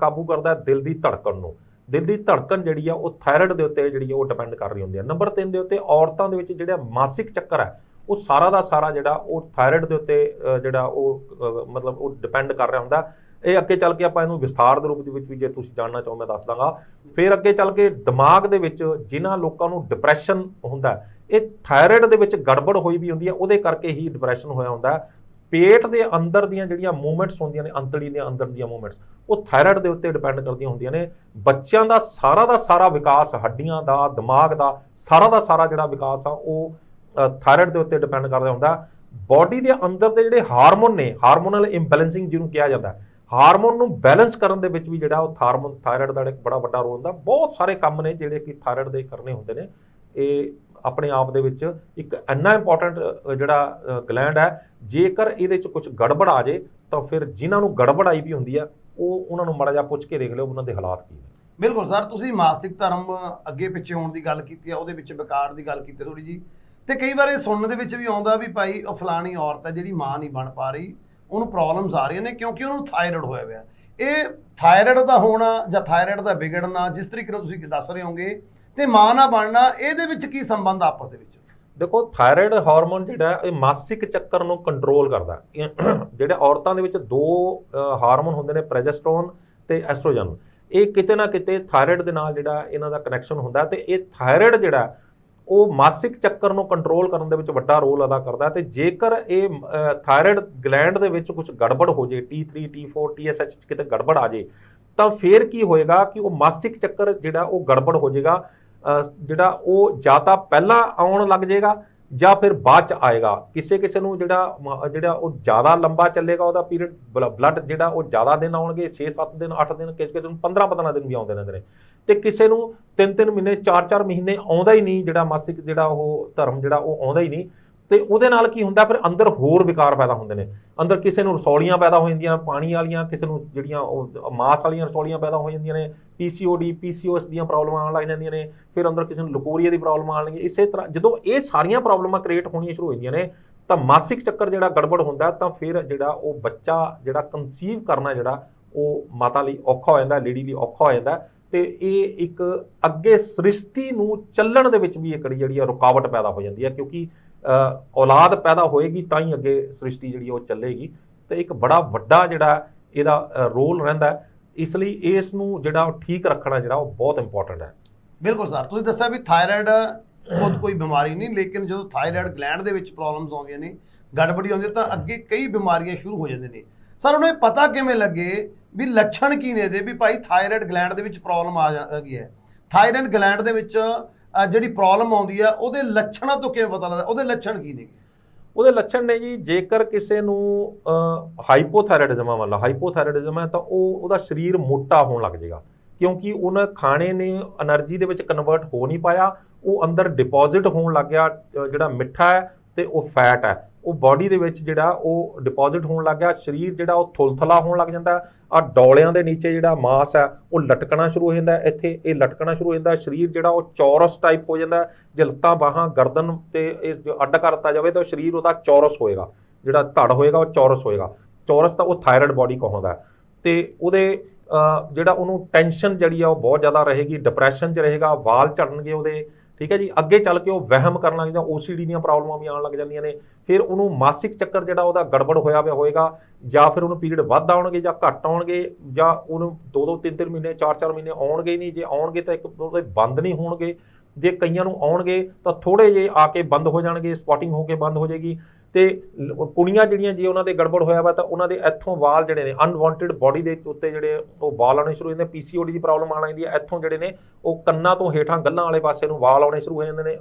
ਕਾਬੂ ਕਰਦਾ ਦਿਲ ਦੀ ਧੜਕਣ ਨੂੰ। ਦਿਲ ਦੀ ਧੜਕਣ ਜਿਹੜੀ ਆ, ਉਹ ਥਾਇਰਾਇਡ ਦੇ ਉੱਤੇ ਜਿਹੜੀ ਉਹ ਡਿਪੈਂਡ ਕਰ ਰਹੀ ਹੁੰਦੀ ਆ। ਨੰਬਰ 3 ਦੇ ਉੱਤੇ ਔਰਤਾਂ ਦੇ ਵਿੱਚ ਜਿਹੜਾ ਮਾਸਿਕ ਚੱਕਰ ਹੈ, ਉਹ ਸਾਰਾ ਦਾ ਸਾਰਾ ਜਿਹੜਾ, ਉਹ ਥਾਇਰਾਇਡ ਦੇ ਉੱਤੇ ਜਿਹੜਾ ਉਹ ਮਤਲਬ ਉਹ ਡਿਪੈਂਡ ਕਰ ਰਿਹਾ ਹੁੰਦਾ। ਇਹ ਅੱਗੇ ਚੱਲ ਕੇ ਆਪਾਂ ਇਹਨੂੰ ਵਿਸਥਾਰ ਦੇ ਰੂਪ ਦੇ ਵਿੱਚ ਵੀ ਜੇ ਤੁਸੀਂ ਜਾਣਨਾ ਚਾਹੋ ਮੈਂ ਦੱਸ ਦਾਂਗਾ। ਫਿਰ ਅੱਗੇ ਚੱਲ ਕੇ ਦਿਮਾਗ ਦੇ ਵਿੱਚ ਜਿਨ੍ਹਾਂ ਲੋਕਾਂ ਨੂੰ ਡਿਪਰੈਸ਼ਨ ਹੁੰਦਾ, ਇਹ ਥਾਇਰਾਇਡ ਦੇ ਵਿੱਚ ਗੜਬੜ ਹੋਈ ਵੀ ਹੁੰਦੀ ਹੈ ਉਹਦੇ ਕਰਕੇ ਹੀ ਡਿਪਰੈਸ਼ਨ ਹੋਇਆ ਹੁੰਦਾ। ਪੇਟ ਦੇ ਅੰਦਰ ਦੀਆਂ ਜਿਹੜੀਆਂ ਮੂਵਮੈਂਟਸ ਹੁੰਦੀਆਂ ਨੇ, ਅੰਤੜੀ ਦੇ ਅੰਦਰ ਦੀਆਂ ਮੂਵਮੈਂਟਸ, ਉਹ ਥਾਇਰਾਇਡ ਦੇ ਉੱਤੇ ਡਿਪੈਂਡ ਕਰਦੀਆਂ ਹੁੰਦੀਆਂ ਨੇ। ਬੱਚਿਆਂ ਦਾ ਸਾਰਾ ਦਾ ਸਾਰਾ ਵਿਕਾਸ, ਹੱਡੀਆਂ ਦਾ, ਦਿਮਾਗ ਦਾ ਸਾਰਾ ਦਾ ਸਾਰਾ ਜਿਹੜਾ ਵਿਕਾਸ ਆ, ਉਹ ਥਾਇਰਾਇਡ ਦੇ ਉੱਤੇ ਡਿਪੈਂਡ ਕਰਦਾ ਹੁੰਦਾ। ਬਾਡੀ ਦੇ ਅੰਦਰ ਦੇ ਜਿਹੜੇ ਹਾਰਮੋਨ ਨੇ, ਹਾਰਮੋਨਲ ਇੰਬੈਲੈਂਸਿੰਗ ਜਿਹਨੂੰ ਕਿਹਾ ਜਾਂਦਾ ਹਾਰਮੋਨ ਨੂੰ ਬੈਲੈਂਸ ਕਰਨ ਦੇ ਵਿੱਚ ਵੀ ਜਿਹੜਾ ਉਹ ਹਾਰਮੋਨ ਥਾਇਰਾਇਡ ਦਾ ਇੱਕ ਬੜਾ ਵੱਡਾ ਰੋਲ ਹੁੰਦਾ। ਬਹੁਤ ਸਾਰੇ ਕੰਮ ਨੇ ਜਿਹੜੇ ਕਿ ਥਾਇਰਾਇਡ ਦੇ ਕਰਨੇ ਹੁੰਦੇ ਨੇ। ਇਹ ਆਪਣੇ ਆਪ ਦੇ ਵਿੱਚ ਇੱਕ ਇੰਨਾ ਇੰਪੋਰਟੈਂਟ ਜਿਹੜਾ ਗਲੈਂਡ ਹੈ ਜੇਕਰ ਇਹਦੇ 'ਚ ਕੁਝ ਗੜਬੜ ਆ ਜੇ, ਤਾਂ ਫਿਰ ਜਿਨ੍ਹਾਂ ਨੂੰ ਗੜਬੜ ਆਈ ਵੀ ਹੁੰਦੀ ਆ, ਉਹ ਉਹਨਾਂ ਨੂੰ ਮਾੜਾ ਜਿਹਾ ਪੁੱਛ ਕੇ ਦੇਖ ਲਿਓ ਉਹਨਾਂ ਦੇ ਹਾਲਾਤ ਕੀ ਨੇ। ਬਿਲਕੁਲ ਸਰ, ਤੁਸੀਂ ਮਾਸਿਕ ਧਰਮ ਅੱਗੇ ਪਿੱਛੇ ਹੋਣ ਦੀ ਗੱਲ ਕੀਤੀ ਆ, ਉਹਦੇ ਵਿੱਚ ਵਿਕਾਰ ਦੀ ਗੱਲ ਕੀਤੀ ਥੋੜੀ ਜੀ ਤੇ ਕਈ ਵਾਰ ਇਹ ਸੁਣਨ ਦੇ ਵਿੱਚ ਵੀ ਆਉਂਦਾ ਵੀ ਭਾਈ ਉਹ ਫਲਾਣੀ ਔਰਤ ਹੈ ਜਿਹੜੀ ਮਾਂ ਨਹੀਂ ਬਣ ਪਾ ਰਹੀ, ਉਹਨੂੰ ਪ੍ਰੋਬਲਮਸ ਆ ਰਹੀਆਂ ਨੇ ਕਿਉਂਕਿ ਉਹਨੂੰ ਥਾਇਰਾਇਡ ਹੋਇਆ ਹੋਇਆ ਇਹ ਥਾਇਰਾਇਡ ਦਾ ਹੋਣਾ ਜਾਂ ਥਾਇਰਾਇਡ ਦਾ ਵਿਗੜਨਾ, ਜਿਸ ਤਰੀਕੇ ਨਾਲ ਤੁਸੀਂ ਦੱਸ ਰਹੇ ਹੋਗੇ, ਤੇ ਮਾਂ ਨਾ ਬਣਨਾ, ਇਹਦੇ ਵਿੱਚ ਕੀ ਸੰਬੰਧ ਆਪਸ ਦੇ ਵਿੱਚ? ਦੇਖੋ ਥਾਇਰਾਇਡ ਹਾਰਮੋਨ ਜਿਹੜਾ ਇਹ ਮਾਸਿਕ ਚੱਕਰ ਨੂੰ ਕੰਟਰੋਲ ਕਰਦਾ ਜਿਹੜੇ ਔਰਤਾਂ ਦੇ ਵਿੱਚ ਦੋ ਹਾਰਮੋਨ ਹੁੰਦੇ ਨੇ ਪ੍ਰੋਜੈਸਟਰੋਨ ਤੇ ਐਸਟ੍ਰੋਜਨ। ਇਹ ਕਿਤੇ ਨਾ ਕਿਤੇ ਥਾਇਰਾਇਡ ਦੇ ਨਾਲ ਜਿਹੜਾ ਇਹਨਾਂ ਦਾ ਕਨੈਕਸ਼ਨ ਹੁੰਦਾ ਹੈ ਤੇ ਇਹ ਥਾਇਰਾਇਡ ਜਿਹੜਾ ਉਹ ਮਾਸਿਕ ਚੱਕਰ ਨੂੰ ਕੰਟਰੋਲ ਕਰਨ ਦੇ ਵਿੱਚ ਵੱਡਾ ਰੋਲ ਅਦਾ ਕਰਦਾ ਹੈ ਤੇ ਜੇਕਰ ਇਹ ਅ, ਥਾਇਰਾਇਡ ਗਲੈਂਡ ਦੇ ਵਿੱਚ ਕੁਝ ਗੜਬੜ ਹੋ ਜੇ T3 T4 TSH 'ਚ ਕਿਤੇ ਗੜਬੜ ਆ ਜੇ ਤਾਂ ਫਿਰ ਕੀ ਹੋਏਗਾ ਕਿ ਉਹ ਮਾਸਿਕ ਚੱਕਰ ਜਿਹੜਾ ਉਹ ਗੜਬੜ ਹੋ ਜਾਏਗਾ ਜਿਹੜਾ ਉਹ ਜਾਂ ਤਾਂ ਪਹਿਲਾਂ ਆਉਣ ਲੱਗ ਜਾਏਗਾ ਜਾਂ ਫਿਰ ਬਾਅਦ ਚ ਆਏਗਾ। ਕਿਸੇ ਕਿਸੇ ਨੂੰ ਜਿਹੜਾ ਜਿਹੜਾ ਉਹ ਜ਼ਿਆਦਾ ਲੰਬਾ ਚੱਲੇਗਾ ਉਹਦਾ ਪੀਰੀਅਡ ਬਲੱਡ ਜਿਹੜਾ ਉਹ ਜ਼ਿਆਦਾ ਦਿਨ ਆਉਣਗੇ 6-7 ਦਿਨ 8 ਦਿਨ, ਕਿਸੇ ਕਿਸੇ ਨੂੰ 15-15 ਦਿਨ ਵੀ ਆਉਂਦੇ ਰਹਿੰਦੇ ਨੇ। ਤੇ ਕਿਸੇ ਨੂੰ 3-3 ਮਹੀਨੇ 4-4 ਮਹੀਨੇ ਆਉਂਦਾ ਹੀ ਨਹੀਂ ਜਿਹੜਾ ਮਾਸਿਕ ਜਿਹੜਾ ਉਹ ਧਰਮ ਜਿਹੜਾ ਉਹ ਆਉਂਦਾ ਹੀ ਨਹੀਂ। ਤੇ ਉਹਦੇ ਨਾਲ ਕੀ ਹੁੰਦਾ, ਫਿਰ ਅੰਦਰ ਹੋਰ ਵਿਕਾਰ ਪੈਦਾ ਹੁੰਦੇ ਨੇ। ਅੰਦਰ ਕਿਸੇ ਨੂੰ ਰਸੌਲੀਆਂ ਪੈਦਾ ਹੋ ਜਾਂਦੀਆਂ, ਪਾਣੀ ਵਾਲੀਆਂ, ਕਿਸੇ ਨੂੰ ਜਿਹੜੀਆਂ ਉਹ, ਮਾਸ ਵਾਲੀਆਂ ਰਸੌਲੀਆਂ ਪੈਦਾ ਹੋ ਜਾਂਦੀਆਂ ਨੇ ਪੀਸੀਓਡੀ ਪੀਸੀਓਐਸ ਦੀਆਂ ਪ੍ਰੋਬਲਮਾਂ ਆਉਣ ਲੱਗ ਜਾਂਦੀਆਂ ਨੇ, ਫਿਰ ਅੰਦਰ ਕਿਸੇ ਨੂੰ ਲਕੋਰੀਆ ਦੀ ਪ੍ਰੋਬਲਮ ਆਉਣ ਲੱਗੀ, ਇਸੇ ਤਰ੍ਹਾਂ ਜਦੋਂ ਇਹ ਸਾਰੀਆਂ ਪ੍ਰੋਬਲਮਾਂ ਕ੍ਰੀਏਟ ਹੋਣੀਆਂ ਸ਼ੁਰੂ ਹੋ ਜਾਂਦੀਆਂ ਨੇ, ਤਾਂ ਮਾਸਿਕ ਚੱਕਰ ਜਿਹੜਾ ਗੜਬੜ ਹੁੰਦਾ, ਤਾਂ ਫਿਰ ਜਿਹੜਾ ਉਹ ਬੱਚਾ ਜਿਹੜਾ ਕਨਸੀਵ ਕਰਨਾ ਜਿਹੜਾ, ਉਹ ਮਾਤਾ ਲਈ ਔਖਾ ਹੋ ਜਾਂਦਾ, ਲੇਡੀ ਲਈ ਔਖਾ ਹੋ ਜਾਂਦਾ। ਤੇ ਇਹ ਇੱਕ ਅੱਗੇ ਸ੍ਰਿਸ਼ਟੀ ਨੂੰ ਚੱਲਣ ਦੇ ਵਿੱਚ ਵੀ ਇੱਕ ਜਿਹੜੀ ਆ ਰੁਕਾਵਟ ਪੈਦਾ ਹੋ ਜਾਂਦੀ ਹੈ ਕਿਉਂਕਿ ਔਲਾਦ ਪੈਦਾ ਹੋਏਗੀ ਤਾਂ ਹੀ ਅੱਗੇ ਸ੍ਰਿਸ਼ਟੀ ਜਿਹੜੀ ਉਹ ਚੱਲੇਗੀ ਤੇ ਇੱਕ ਬੜਾ ਵੱਡਾ ਜਿਹੜਾ ਇਹਦਾ ਰੋਲ ਰਹਿੰਦਾ ਇਸ ਲਈ ਇਸ ਨੂੰ ਜਿਹੜਾ ਉਹ ਠੀਕ ਰੱਖਣਾ ਜਿਹੜਾ ਉਹ ਬਹੁਤ ਇੰਪੋਰਟੈਂਟ ਹੈ। ਬਿਲਕੁਲ ਸਰ ਤੁਸੀਂ ਦੱਸਿਆ ਵੀ ਥਾਇਰਾਇਡ ਖੁਦ ਕੋਈ ਬਿਮਾਰੀ ਨਹੀਂ, ਲੇਕਿਨ ਜਦੋਂ ਥਾਇਰਾਇਡ ਗਲੈਂਡ ਦੇ ਵਿੱਚ ਪ੍ਰੋਬਲਮਸ ਆਉਂਦੀਆਂ ਨੇ, ਗੜਬੜੀ ਆਉਂਦੀ ਹੈ, ਤਾਂ ਅੱਗੇ ਕਈ ਬਿਮਾਰੀਆਂ ਸ਼ੁਰੂ ਹੋ ਜਾਂਦੇ ਨੇ। ਸਰ ਉਹਨੂੰ ਇਹ ਪਤਾ ਕਿਵੇਂ ਲੱਗੇ ਵੀ ਲੱਛਣ ਕੀ ਨੇ ਇਹਦੇ? ਵੀ ਭਾਈ ਥਾਇਰਾਇਡ ਗਲੈਂਡ ਦੇ ਵਿੱਚ ਪ੍ਰੋਬਲਮ ਆ ਜਾਂਦੀ ਹੈ। ਥਾਇਰਾਇਡ ਗਲੈਂਡ ਦੇ ਵਿੱਚ ਜਿਹੜੀ ਪ੍ਰੋਬਲਮ ਆਉਂਦੀ ਆ, ਉਹਦੇ ਲੱਛਣਾਂ ਤੋਂ ਕਿਵੇਂ ਪਤਾ ਲੱਗਦਾ? ਉਹਦੇ ਲੱਛਣ ਕੀ ਨੇ? ਉਹਦੇ ਲੱਛਣ ਨੇ ਜੀ, ਜੇਕਰ ਕਿਸੇ ਨੂੰ ਹਾਈਪੋਥਾਇਰਾਇਡਿਜ਼ਮ ਆ ਮਤਲਬ ਹਾਈਪੋਥਾਇਰਾਇਡਿਜ਼ਮ ਹੈ ਤਾਂ ਉਹ, ਉਹਦਾ ਸਰੀਰ ਮੋਟਾ ਹੋਣ ਲੱਗ ਜਾਏਗਾ ਕਿਉਂਕਿ ਉਹਨਾਂ ਖਾਣੇ ਨੇ એનર્ਜੀ ਦੇ ਵਿੱਚ ਕਨਵਰਟ ਹੋ ਨਹੀਂ ਪਾਇਆ, ਉਹ ਅੰਦਰ ਡਿਪੋਜ਼ਿਟ ਹੋਣ ਲੱਗ ਗਿਆ ਜਿਹੜਾ ਮਿੱਠਾ ਹੈ ਤੇ ਉਹ ਫੈਟ ਹੈ। ਉਹ ਬਾਡੀ ਦੇ ਵਿੱਚ ਜਿਹੜਾ ਉਹ ਡਿਪੋਜ਼ਿਟ ਹੋਣ ਲੱਗ ਗਿਆ, ਸਰੀਰ ਜਿਹੜਾ ਉਹ ਥੁਲਥਲਾ ਹੋਣ ਲੱਗ ਜਾਂਦਾ ਆ ਡੌਲਿਆਂ ਦੇ ਨੀਚੇ ਜਿਹੜਾ ਮਾਸ ਹੈ, ਉਹ ਲਟਕਣਾ ਸ਼ੁਰੂ ਹੋ ਜਾਂਦਾ, ਇੱਥੇ ਇਹ ਲਟਕਣਾ ਸ਼ੁਰੂ ਹੋ ਜਾਂਦਾ, ਸਰੀਰ ਜਿਹੜਾ ਉਹ ਚੌਰਸ ਟਾਈਪ ਹੋ ਜਾਂਦਾ, ਜੇ ਲੱਤਾਂ, ਬਾਹਾਂ, ਗਰਦਨ ਤੇ ਇਹ ਜੋ ਅੱਡ ਕਰਤਾ ਜਾਵੇ ਤਾਂ ਸਰੀਰ ਉਹਦਾ ਚੌਰਸ ਹੋਏਗਾ, ਜਿਹੜਾ ਧੜ ਹੋਏਗਾ ਉਹ ਚੌਰਸ ਹੋਏਗਾ, ਚੌਰਸ ਤਾਂ ਉਹ ਥਾਇਰਾਇਡ ਬਾਡੀ ਕਹਾਉਂਦਾ ਹੈ। ਤੇ ਉਹਦੇ ਜਿਹੜਾ ਉਹਨੂੰ ਟੈਨਸ਼ਨ ਜਿਹੜੀ ਆ ਉਹ ਬਹੁਤ ਜ਼ਿਆਦਾ ਰਹੇਗੀ ਡਿਪਰੈਸ਼ਨ 'ਚ ਰਹੇਗਾ, ਵਾਲ ਝੜਨਗੇ ਉਹਦੇ ਠੀਕ ਹੈ ਜੀ, ਅੱਗੇ ਚੱਲ ਕੇ ਉਹ ਵਹਿਮ ਕਰਨ ਲੱਗ ਜਾਂਦਾ OCD ਦੀਆਂ ਪ੍ਰੋਬਲਮਾਂ ਵੀ ਆਉਣ ਲੱਗ ਜਾਂਦੀਆਂ ਨੇ, ਫਿਰ ਉਹਨੂੰ ਮਾਸਿਕ ਚੱਕਰ ਜਿਹੜਾ ਉਹਦਾ ਗੜਬੜ ਹੋਇਆ ਹੋਇਆ ਹੋਏਗਾ, ਜਾਂ ਫਿਰ ਉਹਨੂੰ ਪੀਰੀਅਡ ਵੱਧ ਆਉਣਗੇ ਜਾਂ ਘੱਟ ਆਉਣਗੇ, ਜਾਂ ਉਹਨੂੰ 2-2 3-3 ਮਹੀਨੇ 4-4 ਮਹੀਨੇ ਆਉਣਗੇ ਹੀ ਨਹੀਂ, ਜੇ ਆਉਣਗੇ ਤਾਂ ਇੱਕ ਉਹਦੇ ਬੰਦ ਨਹੀਂ ਹੋਣਗੇ, ਜੇ ਕਈਆਂ ਨੂੰ ਆਉਣਗੇ ਤਾਂ ਥੋੜੇ ਜੇ ਆ ਕੇ ਬੰਦ ਹੋ ਜਾਣਗੇ, ਸਪੋਟਿੰਗ ਹੋ ਕੇ ਬੰਦ ਹੋ ਜਾਏਗੀ ਤੇ ਕੁੜੀਆਂ ਜਿਹੜੀਆਂ ਜੇ ਉਹਨਾਂ ਦੇ ਗੜਬੜ ਹੋਇਆ ਵਾ ਤਾਂ ਉਹਨਾਂ ਦੇ ਇੱਥੋਂ ਵਾਲ ਜਿਹੜੇ ਨੇ ਅਨਵਾਂਟਡ ਬੋਡੀ ਦੇ ਉੱਤੇ ਜਿਹੜੇ ਉਹ ਵਾਲ ਆਉਣੇ ਸ਼ੁਰੂ ਹੋ ਜਾਂਦੇ ਪੀਸੀਓਡੀ ਦੀ ਪ੍ਰੋਬਲਮ ਆਉਣ ਜਾਂਦੀ ਹੈ, ਇੱਥੋਂ ਜਿਹੜੇ ਨੇ ਉਹ ਕੰਨਾਂ ਤੋਂ ਹੇਠਾਂ ਗੱਲਾਂ ਵਾਲੇ ਪਾਸੇ ਨੂੰ ਵਾਲ ਆਉਣੇ ਸ਼ੁਰੂ ਹੋ ਜਾਂਦੇ ਨੇ,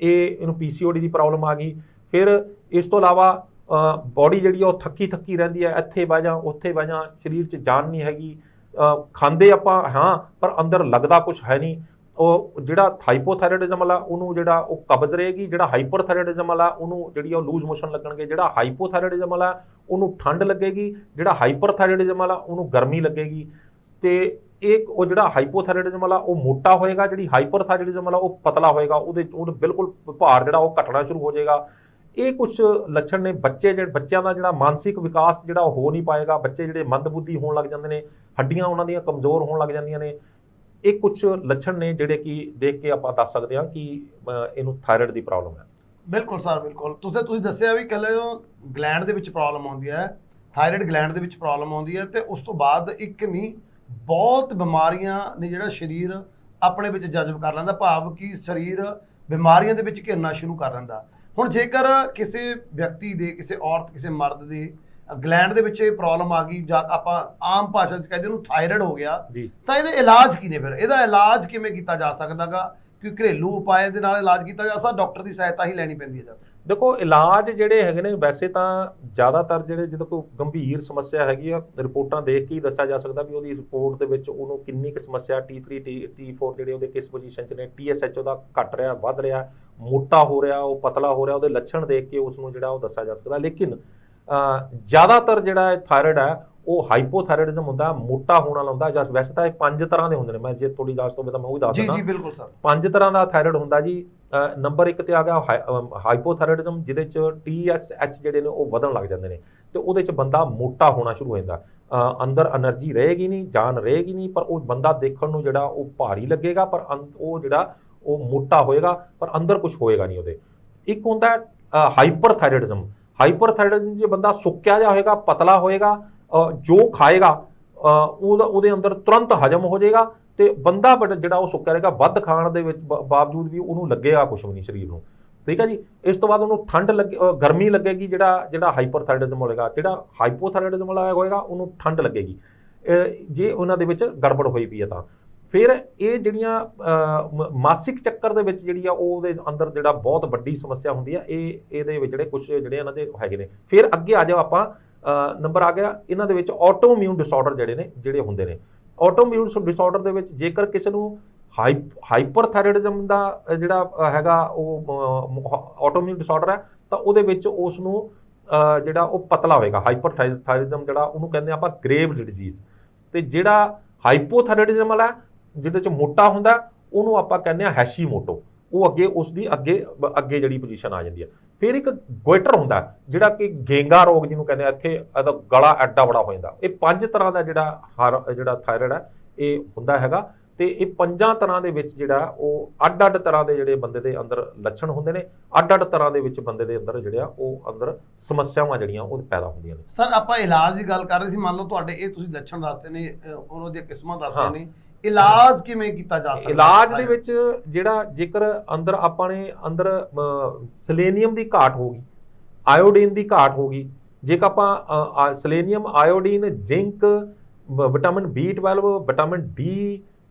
ਇਹ ਇਹਨੂੰ ਪੀਸੀਓਡੀ ਦੀ ਪ੍ਰੋਬਲਮ ਆ ਗਈ। ਫਿਰ ਇਸ ਤੋਂ ਇਲਾਵਾ ਬਾਡੀ ਜਿਹੜੀ ਆ ਉਹ ਥੱਕੀ ਥੱਕੀ ਰਹਿੰਦੀ ਹੈ, ਇੱਥੇ ਬਹਿ ਜਾ ਉੱਥੇ ਬਹਿ ਜਾ, ਸਰੀਰ 'ਚ ਜਾਨ ਨਹੀਂ ਹੈਗੀ। ਖਾਂਦੇ ਆਪਾਂ, ਹਾਂ, ਪਰ ਅੰਦਰ ਲੱਗਦਾ ਕੁਝ ਹੈ ਨਹੀਂ। ਉਹ ਜਿਹੜਾ ਹਾਈਪੋਥਾਇਰੋਇਡਜ਼ਮ ਵਾਲਾ, ਉਹਨੂੰ ਜਿਹੜਾ ਉਹ ਕਬਜ਼ ਰਹੇਗੀ, ਜਿਹੜਾ ਹਾਈਪਰਥਾਇਰੋਇਡਜ਼ਮ ਵਾਲਾ, ਉਹਨੂੰ ਜਿਹੜੀ ਉਹ ਲੂਜ਼ ਮੋਸ਼ਨ ਲੱਗਣਗੇ। ਜਿਹੜਾ ਹਾਈਪੋਥਾਇਰੋਇਡਜ਼ਮ ਵਾਲਾ, ਉਹਨੂੰ ਠੰਡ ਲੱਗੇਗੀ, ਜਿਹੜਾ ਹਾਈਪਰਥਾਇਰੋਇਡਜ਼ਮ ਵਾਲਾ, ਉਹਨੂੰ ਗਰਮੀ ਲੱਗੇਗੀ। ਤੇ ਇੱਕ ਉਹ ਜਿਹੜਾ ਹਾਈਪੋਥਾਇਰੋਇਡਜ਼ਮ ਵਾਲਾ, ਉਹ ਮੋਟਾ ਹੋਏਗਾ, ਜਿਹੜੀ ਹਾਈਪਰਥਾਇਰੋਇਡਜ਼ਮ ਵਾਲਾ, ਉਹ ਪਤਲਾ ਹੋਏਗਾ। ਉਹਦੇ ਉਹਨੂੰ ਬਿਲਕੁਲ ਭਾਰ ਜਿਹੜਾ, ਉਹ ਘਟਣਾ ਸ਼ੁਰੂ ਹੋ ਜਾਏਗਾ। ਇਹ ਕੁਝ ਲੱਛਣ ਨੇ, ਬੱਚੇ ਜਿਹੜੇ, ਬੱਚਿਆਂ ਦਾ ਜਿਹੜਾ ਮਾਨਸਿਕ ਵਿਕਾਸ ਜਿਹੜਾ ਉਹ ਹੋ ਨਹੀਂ ਪਾਏਗਾ। ਬੱਚੇ ਜਿਹੜੇ ਮੰਦਬੁੱਧੀ ਹੋਣ ਲੱਗ ਜਾਂਦੇ ਨੇ, ਹੱਡੀਆਂ ਉਹਨਾਂ ਦੀਆਂ ਕਮਜ਼ੋਰ ਹੋਣ ਲੱਗ ਜਾਂਦੀਆਂ ਨੇ। ਇਹ ਕੁਝ ਲੱਛਣ ਨੇ ਜਿਹੜੇ ਕਿ ਦੇਖ ਕੇ ਆਪਾਂ ਦੱਸ ਸਕਦੇ ਹਾਂ ਕਿ ਇਹਨੂੰ ਥਾਇਰਾਇਡ ਦੀ ਪ੍ਰੋਬਲਮ ਹੈ। ਬਿਲਕੁਲ ਸਰ, ਬਿਲਕੁਲ। ਤੁਸੀਂ ਤੁਸੀਂ ਦੱਸਿਆ ਵੀ ਕੱਲੇ ਗਲੈਂਡ ਦੇ ਵਿੱਚ ਪ੍ਰੋਬਲਮ ਆਉਂਦੀ ਹੈ ਥਾਇਰਾਇਡ ਗਲੈਂਡ ਦੇ ਵਿੱਚ ਪ੍ਰੋਬਲਮ ਆਉਂਦੀ ਹੈ ਤੇ ਉਸ ਤੋਂ ਬਾਅਦ ਇੱਕ ਨਹੀਂ ਬਹੁਤ ਬਿਮਾਰੀਆਂ ਨੇ ਜਿਹੜਾ ਸਰੀਰ ਆਪਣੇ ਵਿੱਚ ਜਜ਼ਬ ਕਰ ਲੈਂਦਾ, ਭਾਵ ਕਿ ਸਰੀਰ ਬਿਮਾਰੀਆਂ ਦੇ ਵਿੱਚ ਘਿਰਨਾ ਸ਼ੁਰੂ ਕਰ ਲੈਂਦਾ। ਹੁਣ ਜੇਕਰ ਕਿਸੇ ਵਿਅਕਤੀ ਦੇ, ਕਿਸੇ ਔਰਤ, ਕਿਸੇ ਮਰਦ ਦੇ ਗਲੈਂਡ ਦੇ ਵਿੱਚ ਇਹ ਪ੍ਰੋਬਲਮ ਆ ਗਈ ਜਾਂ ਆਪਾਂ ਆਮ ਭਾਸ਼ਾ 'ਚ ਕਹਿੰਦੇ ਉਹਨੂੰ ਥਾਇਰਾਇਡ ਹੋ ਗਿਆ। ਜੀ। ਤਾਂ ਇਹਦੇ ਇਲਾਜ ਕੀ ਨੇ ਫਿਰ? ਇਹਦਾ ਇਲਾਜ ਕਿਵੇਂ ਕੀਤਾ ਜਾ ਸਕਦਾਗਾ? ਕਿ ਘਰੇਲੂ ਉਪਾਅ ਦੇ ਨਾਲ ਇਲਾਜ ਕੀਤਾ ਜਾ ਸਕਦਾ? ਡਾਕਟਰ ਦੀ ਸਹਾਇਤਾ ਹੀ ਲੈਣੀ ਪੈਂਦੀ ਹੈ ਜਦ ਦੇਖੋ ਇਲਾਜ ਜਿਹੜੇ ਹੈਗੇ ਨੇ ਵੈਸੇ ਤਾਂ ਜ਼ਿਆਦਾਤਰ ਜਿਹੜੇ ਜਦੋਂ ਕੋਈ ਗੰਭੀਰ ਸਮੱਸਿਆ ਹੈਗੀ ਆ ਰਿਪੋਰਟਾਂ ਦੇਖ ਕੇ ਹੀ ਦੱਸਿਆ ਜਾ ਸਕਦਾ ਵੀ ਉਹਦੀ ਰਿਪੋਰਟ ਦੇ ਵਿੱਚ ਉਹਨੂੰ ਕਿੰਨੀ ਕੁ ਸਮੱਸਿਆ T3 T- T4 ਜਿਹੜੇ ਉਹਦੇ ਕਿਸ ਪੋਜੀਸ਼ਨ 'ਚ ਨੇ TSH ਉਹਦਾ ਘਟ ਰਿਹਾ ਵੱਧ ਰਿਹਾ ਮੋਟਾ ਹੋ ਰਿਹਾ ਉਹ ਪਤਲਾ ਹੋ ਰਿਹਾ ਉਹਦੇ ਲੱਛਣ ਦੇਖ ਕੇ ਉਸ ਨੂੰ ਜਿਹੜਾ ਉਹ ਦੱਸਿਆ ਜਾ ਸਕਦਾ। ਲੇਕਿਨ ਜ਼ਿਆਦਾਤਰ ਜਿਹੜਾ ਇਹ ਥਾਇਰਾਇਡ ਹੈ ਉਹ ਹਾਈਪੋਥਾਇਰਾਇਡਿਜ਼ਮ ਹੁੰਦਾ ਮੋਟਾ ਹੋਣਾ ਲਾਉਂਦਾ ਜਾਂ ਵੈਸੇ ਤਾਂ ਇਹ ਪੰਜ ਤਰ੍ਹਾਂ ਦੇ ਹੁੰਦੇ ਨੇ। ਮੈਂ ਜੇ ਥੋੜੀ ਦੱਸ ਹੋਵੇ ਤਾਂ ਮੈਂ ਉਹ ਵੀ ਦੱਸ ਦਿੰਦਾ ਜੀ ਜੀ ਬਿਲਕੁਲ ਸਰ। ਪੰਜ ਤਰ੍ਹਾਂ ਦਾ ਥਾਇਰਾਇਡ ਹੁੰਦਾ ਜੀ। ਨੰਬਰ 1 ਤੇ ਆ ਗਿਆ ਹਾਈਪੋਥਾਇਰਾਇਡਿਜ਼ਮ ਜਿਹਦੇ ਚ TSH ਜਿਹੜੇ ਨੇ ਉਹ ਵਧਣ ਲੱਗ ਜਾਂਦੇ ਨੇ। ਤੇ ਉਹਦੇ ਚ ਬੰਦਾ ਮੋਟਾ ਹੋਣਾ ਸ਼ੁਰੂ ਹੋ ਜਾਂਦਾ। ਅੰਦਰ એનર્ਜੀ ਰਹੇਗੀ ਨਹੀਂ ਜਾਨ ਰਹੇਗੀ ਨਹੀਂ ਪਰ ਉਹ ਬੰਦਾ ਦੇਖਣ ਨੂੰ ਜਿਹੜਾ ਉਹ ਭਾਰੀ ਲੱਗੇਗਾ ਪਰ ਉਹ ਜਿਹੜਾ ਉਹ ਮੋਟਾ ਹੋਏਗਾ ਪਰ ਅੰਦਰ ਕੁਝ ਹੋਏਗਾ ਨਹੀਂ ਉਹਦੇ। ਇੱਕ ਹੁੰਦਾ ਹਾਈਪਰਥਾਇਰਾਇਡਿਜ਼ਮ ਹਾਈਪਰਥਾਇਰਾਇਡਜ਼ਮ ਜੇ ਬੰਦਾ ਸੁੱਕਿਆ ਜਾ ਹੋਏਗਾ, ਪਤਲਾ ਹੋਏਗਾ ਜੋ ਖਾਏਗਾ ਉਹਦਾ, ਉਹਦੇ ਅੰਦਰ ਤੁਰੰਤ ਹਜਮ ਹੋ ਜਾਏਗਾ ਤੇ ਬੰਦਾ ਬਟ ਜਿਹੜਾ ਉਹ ਸੁੱਕਿਆ ਰਹੇਗਾ, ਵੱਧ ਖਾਣ ਦੇ ਵਿੱਚ ਬਾਵਜੂਦ ਵੀ ਉਹਨੂੰ ਲੱਗੇਗਾ ਕੁਝ ਵੀ ਨਹੀਂ ਸਰੀਰ ਨੂੰ। ਠੀਕ ਹੈ ਜੀ? ਇਸ ਤੋਂ ਬਾਅਦ ਉਹਨੂੰ ਠੰਡ ਲੱਗੇ ਗਰਮੀ ਲੱਗੇਗੀ ਜਿਹੜਾ ਜਿਹੜਾ ਹਾਈਪਰਥਾਇਰਾਇਡਜ਼ਮ ਹੋਏਗਾ, ਜਿਹੜਾ ਹਾਈਪੋਥਾਇਰਾਇਡਜ਼ਮ ਵਾਲਾ ਹੋਏਗਾ, ਉਹਨੂੰ ਠੰਡ ਲੱਗੇਗੀ। ਜੇ ਉਹਨਾਂ ਦੇ ਵਿੱਚ ਗੜਬੜ ਹੋਈ ਪਈ ਹੈ ਤਾਂ। ਫਿਰ ਇਹ ਜਿਹੜੀਆਂ ਮ- ਮਾਸਿਕ ਚੱਕਰ ਦੇ ਵਿੱਚ ਜਿਹੜੀ ਆ ਉਹ ਉਹਦੇ ਅੰਦਰ ਜਿਹੜਾ ਬਹੁਤ ਵੱਡੀ ਸਮੱਸਿਆ ਹੁੰਦੀ ਆ, ਇਹ, ਇਹਦੇ ਵਿੱਚ ਜਿਹੜੇ ਕੁਝ ਜਿਹੜੇ ਇਹਨਾਂ ਦੇ ਹੈਗੇ ਨੇ। ਫਿਰ ਅੱਗੇ ਆ ਜਾਓ ਆਪਾਂ ਨੰਬਰ ਆ ਗਿਆ, ਇਹਨਾਂ ਦੇ ਵਿੱਚ ਆਟੋ ਇਮਿਊਨ ਡਿਸਆਰਡਰ ਜਿਹੜੇ ਨੇ, ਜਿਹੜੇ ਹੁੰਦੇ ਨੇ। ਆਟੋ ਇਮਿਊਨ ਡਿਸਆਰਡਰ ਦੇ ਵਿੱਚ ਜੇਕਰ ਕਿਸੇ ਨੂੰ ਹਾਈਪਰਥਾਇਰਾਇਡਜ਼ਮ ਦਾ ਜਿਹੜਾ ਹੈਗਾ, ਉਹ ਆਟੋ ਇਮਿਊਨ ਡਿਸਆਰਡਰ ਹੈ, ਤਾਂ ਉਹਦੇ ਵਿੱਚ ਉਸ ਨੂੰ ਜਿਹੜਾ ਉਹ ਪਤਲਾ ਹੋਏਗਾ। ਹਾਈਪਰਥਾਇਰਾਇਡਜ਼ਮ ਜਿਹੜਾ, ਉਹਨੂੰ ਕਹਿੰਦੇ ਆਪਾਂ ਗ੍ਰੇਵਜ਼ ਡਿਜ਼ੀਜ਼ ਤੇ ਜਿਹੜਾ ਹਾਈਪੋਥਾਇਰਾਇਡਜ਼ਮ ਵਾਲਾ ਜਿਹਦੇ ਚ ਮੋਟਾ ਹੁੰਦਾ ਉਹਨੂੰ ਆਪਾਂ ਕਹਿੰਦੇ ਆ ਹੈਸ਼ੀਮੋਟੋ ਉਹ ਅੱਗੇ ਉਸ ਦੀ ਅੱਗੇ ਅੱਗੇ ਜਿਹੜੀ ਪੋਜੀਸ਼ਨ ਆ ਜਾਂਦੀ ਹੈ ਫਿਰ ਇੱਕ ਗੋਇਟਰ ਹੁੰਦਾ ਜਿਹੜਾ ਕਿ ਗੇਂਗਾ ਰੋਗ ਜਿਹਨੂੰ ਕਹਿੰਦੇ ਆ ਇੱਥੇ ਇਹਦਾ ਗਲਾ ਐਡਾ ਬੜਾ ਹੋ ਜਾਂਦਾ। ਇਹ ਪੰਜ ਤਰ੍ਹਾਂ ਦਾ ਜਿਹੜਾ ਹਾਰ- ਜਿਹੜਾ ਥਾਇਰਾਇਡ ਹੈ ਇਹ ਹੁੰਦਾ ਹੈਗਾ। ਤੇ ਇਹ ਪੰਜਾਂ ਤਰ੍ਹਾਂ ਦੇ ਵਿੱਚ ਜਿਹੜਾ ਉਹ ਅੱਡ-ਅੱਡ ਤਰ੍ਹਾਂ ਦੇ ਜਿਹੜੇ ਬੰਦੇ ਦੇ ਅੰਦਰ ਲੱਛਣ ਹੁੰਦੇ ਨੇ ਅੱਡ-ਅੱਡ ਤਰ੍ਹਾਂ ਦੇ ਵਿੱਚ ਬੰਦੇ ਦੇ ਅੰਦਰ ਜਿਹੜੇ ਆ ਉਹ ਅੰਦਰ ਸਮੱਸਿਆਵਾਂ ਜਿਹੜੀਆਂ ਉਹ ਪੈਦਾ ਹੁੰਦੀਆਂ ਨੇ। ਸਰ ਆਪਾਂ ਇਲਾਜ ਦੀ ਗੱਲ ਕਰ ਰਹੇ ਸੀ ਮੰਨ ਲਓ ਤੁਹਾਡੇ ਇਹ ਤੁਸੀਂ ਲੱਛਣ ਦੱਸਦੇ ਨੇ ਉਹਨਾਂ ਦੀਆਂ ਕਿਸਮਾਂ। ਦੱਸਦੇ ਨੇ। ਇਲਾਜ ਕਿਵੇਂ ਕੀਤਾ ਜਾ ਸਕਦਾ ਇਲਾਜ ਦੇ ਵਿੱਚ ਜਿਹੜਾ ਜੇਕਰ ਅੰਦਰ ਆਪਾਂ ਨੇ ਅੰਦਰ ਸਲੇਨੀਅਮ ਦੀ ਘਾਟ ਹੋਗੀ ਆਇਓਡੀਨ ਦੀ ਘਾਟ ਹੋਗੀ ਜੇਕਰ ਆਪਾਂ selenium, iodine, zinc vitamin B12 vitamin D,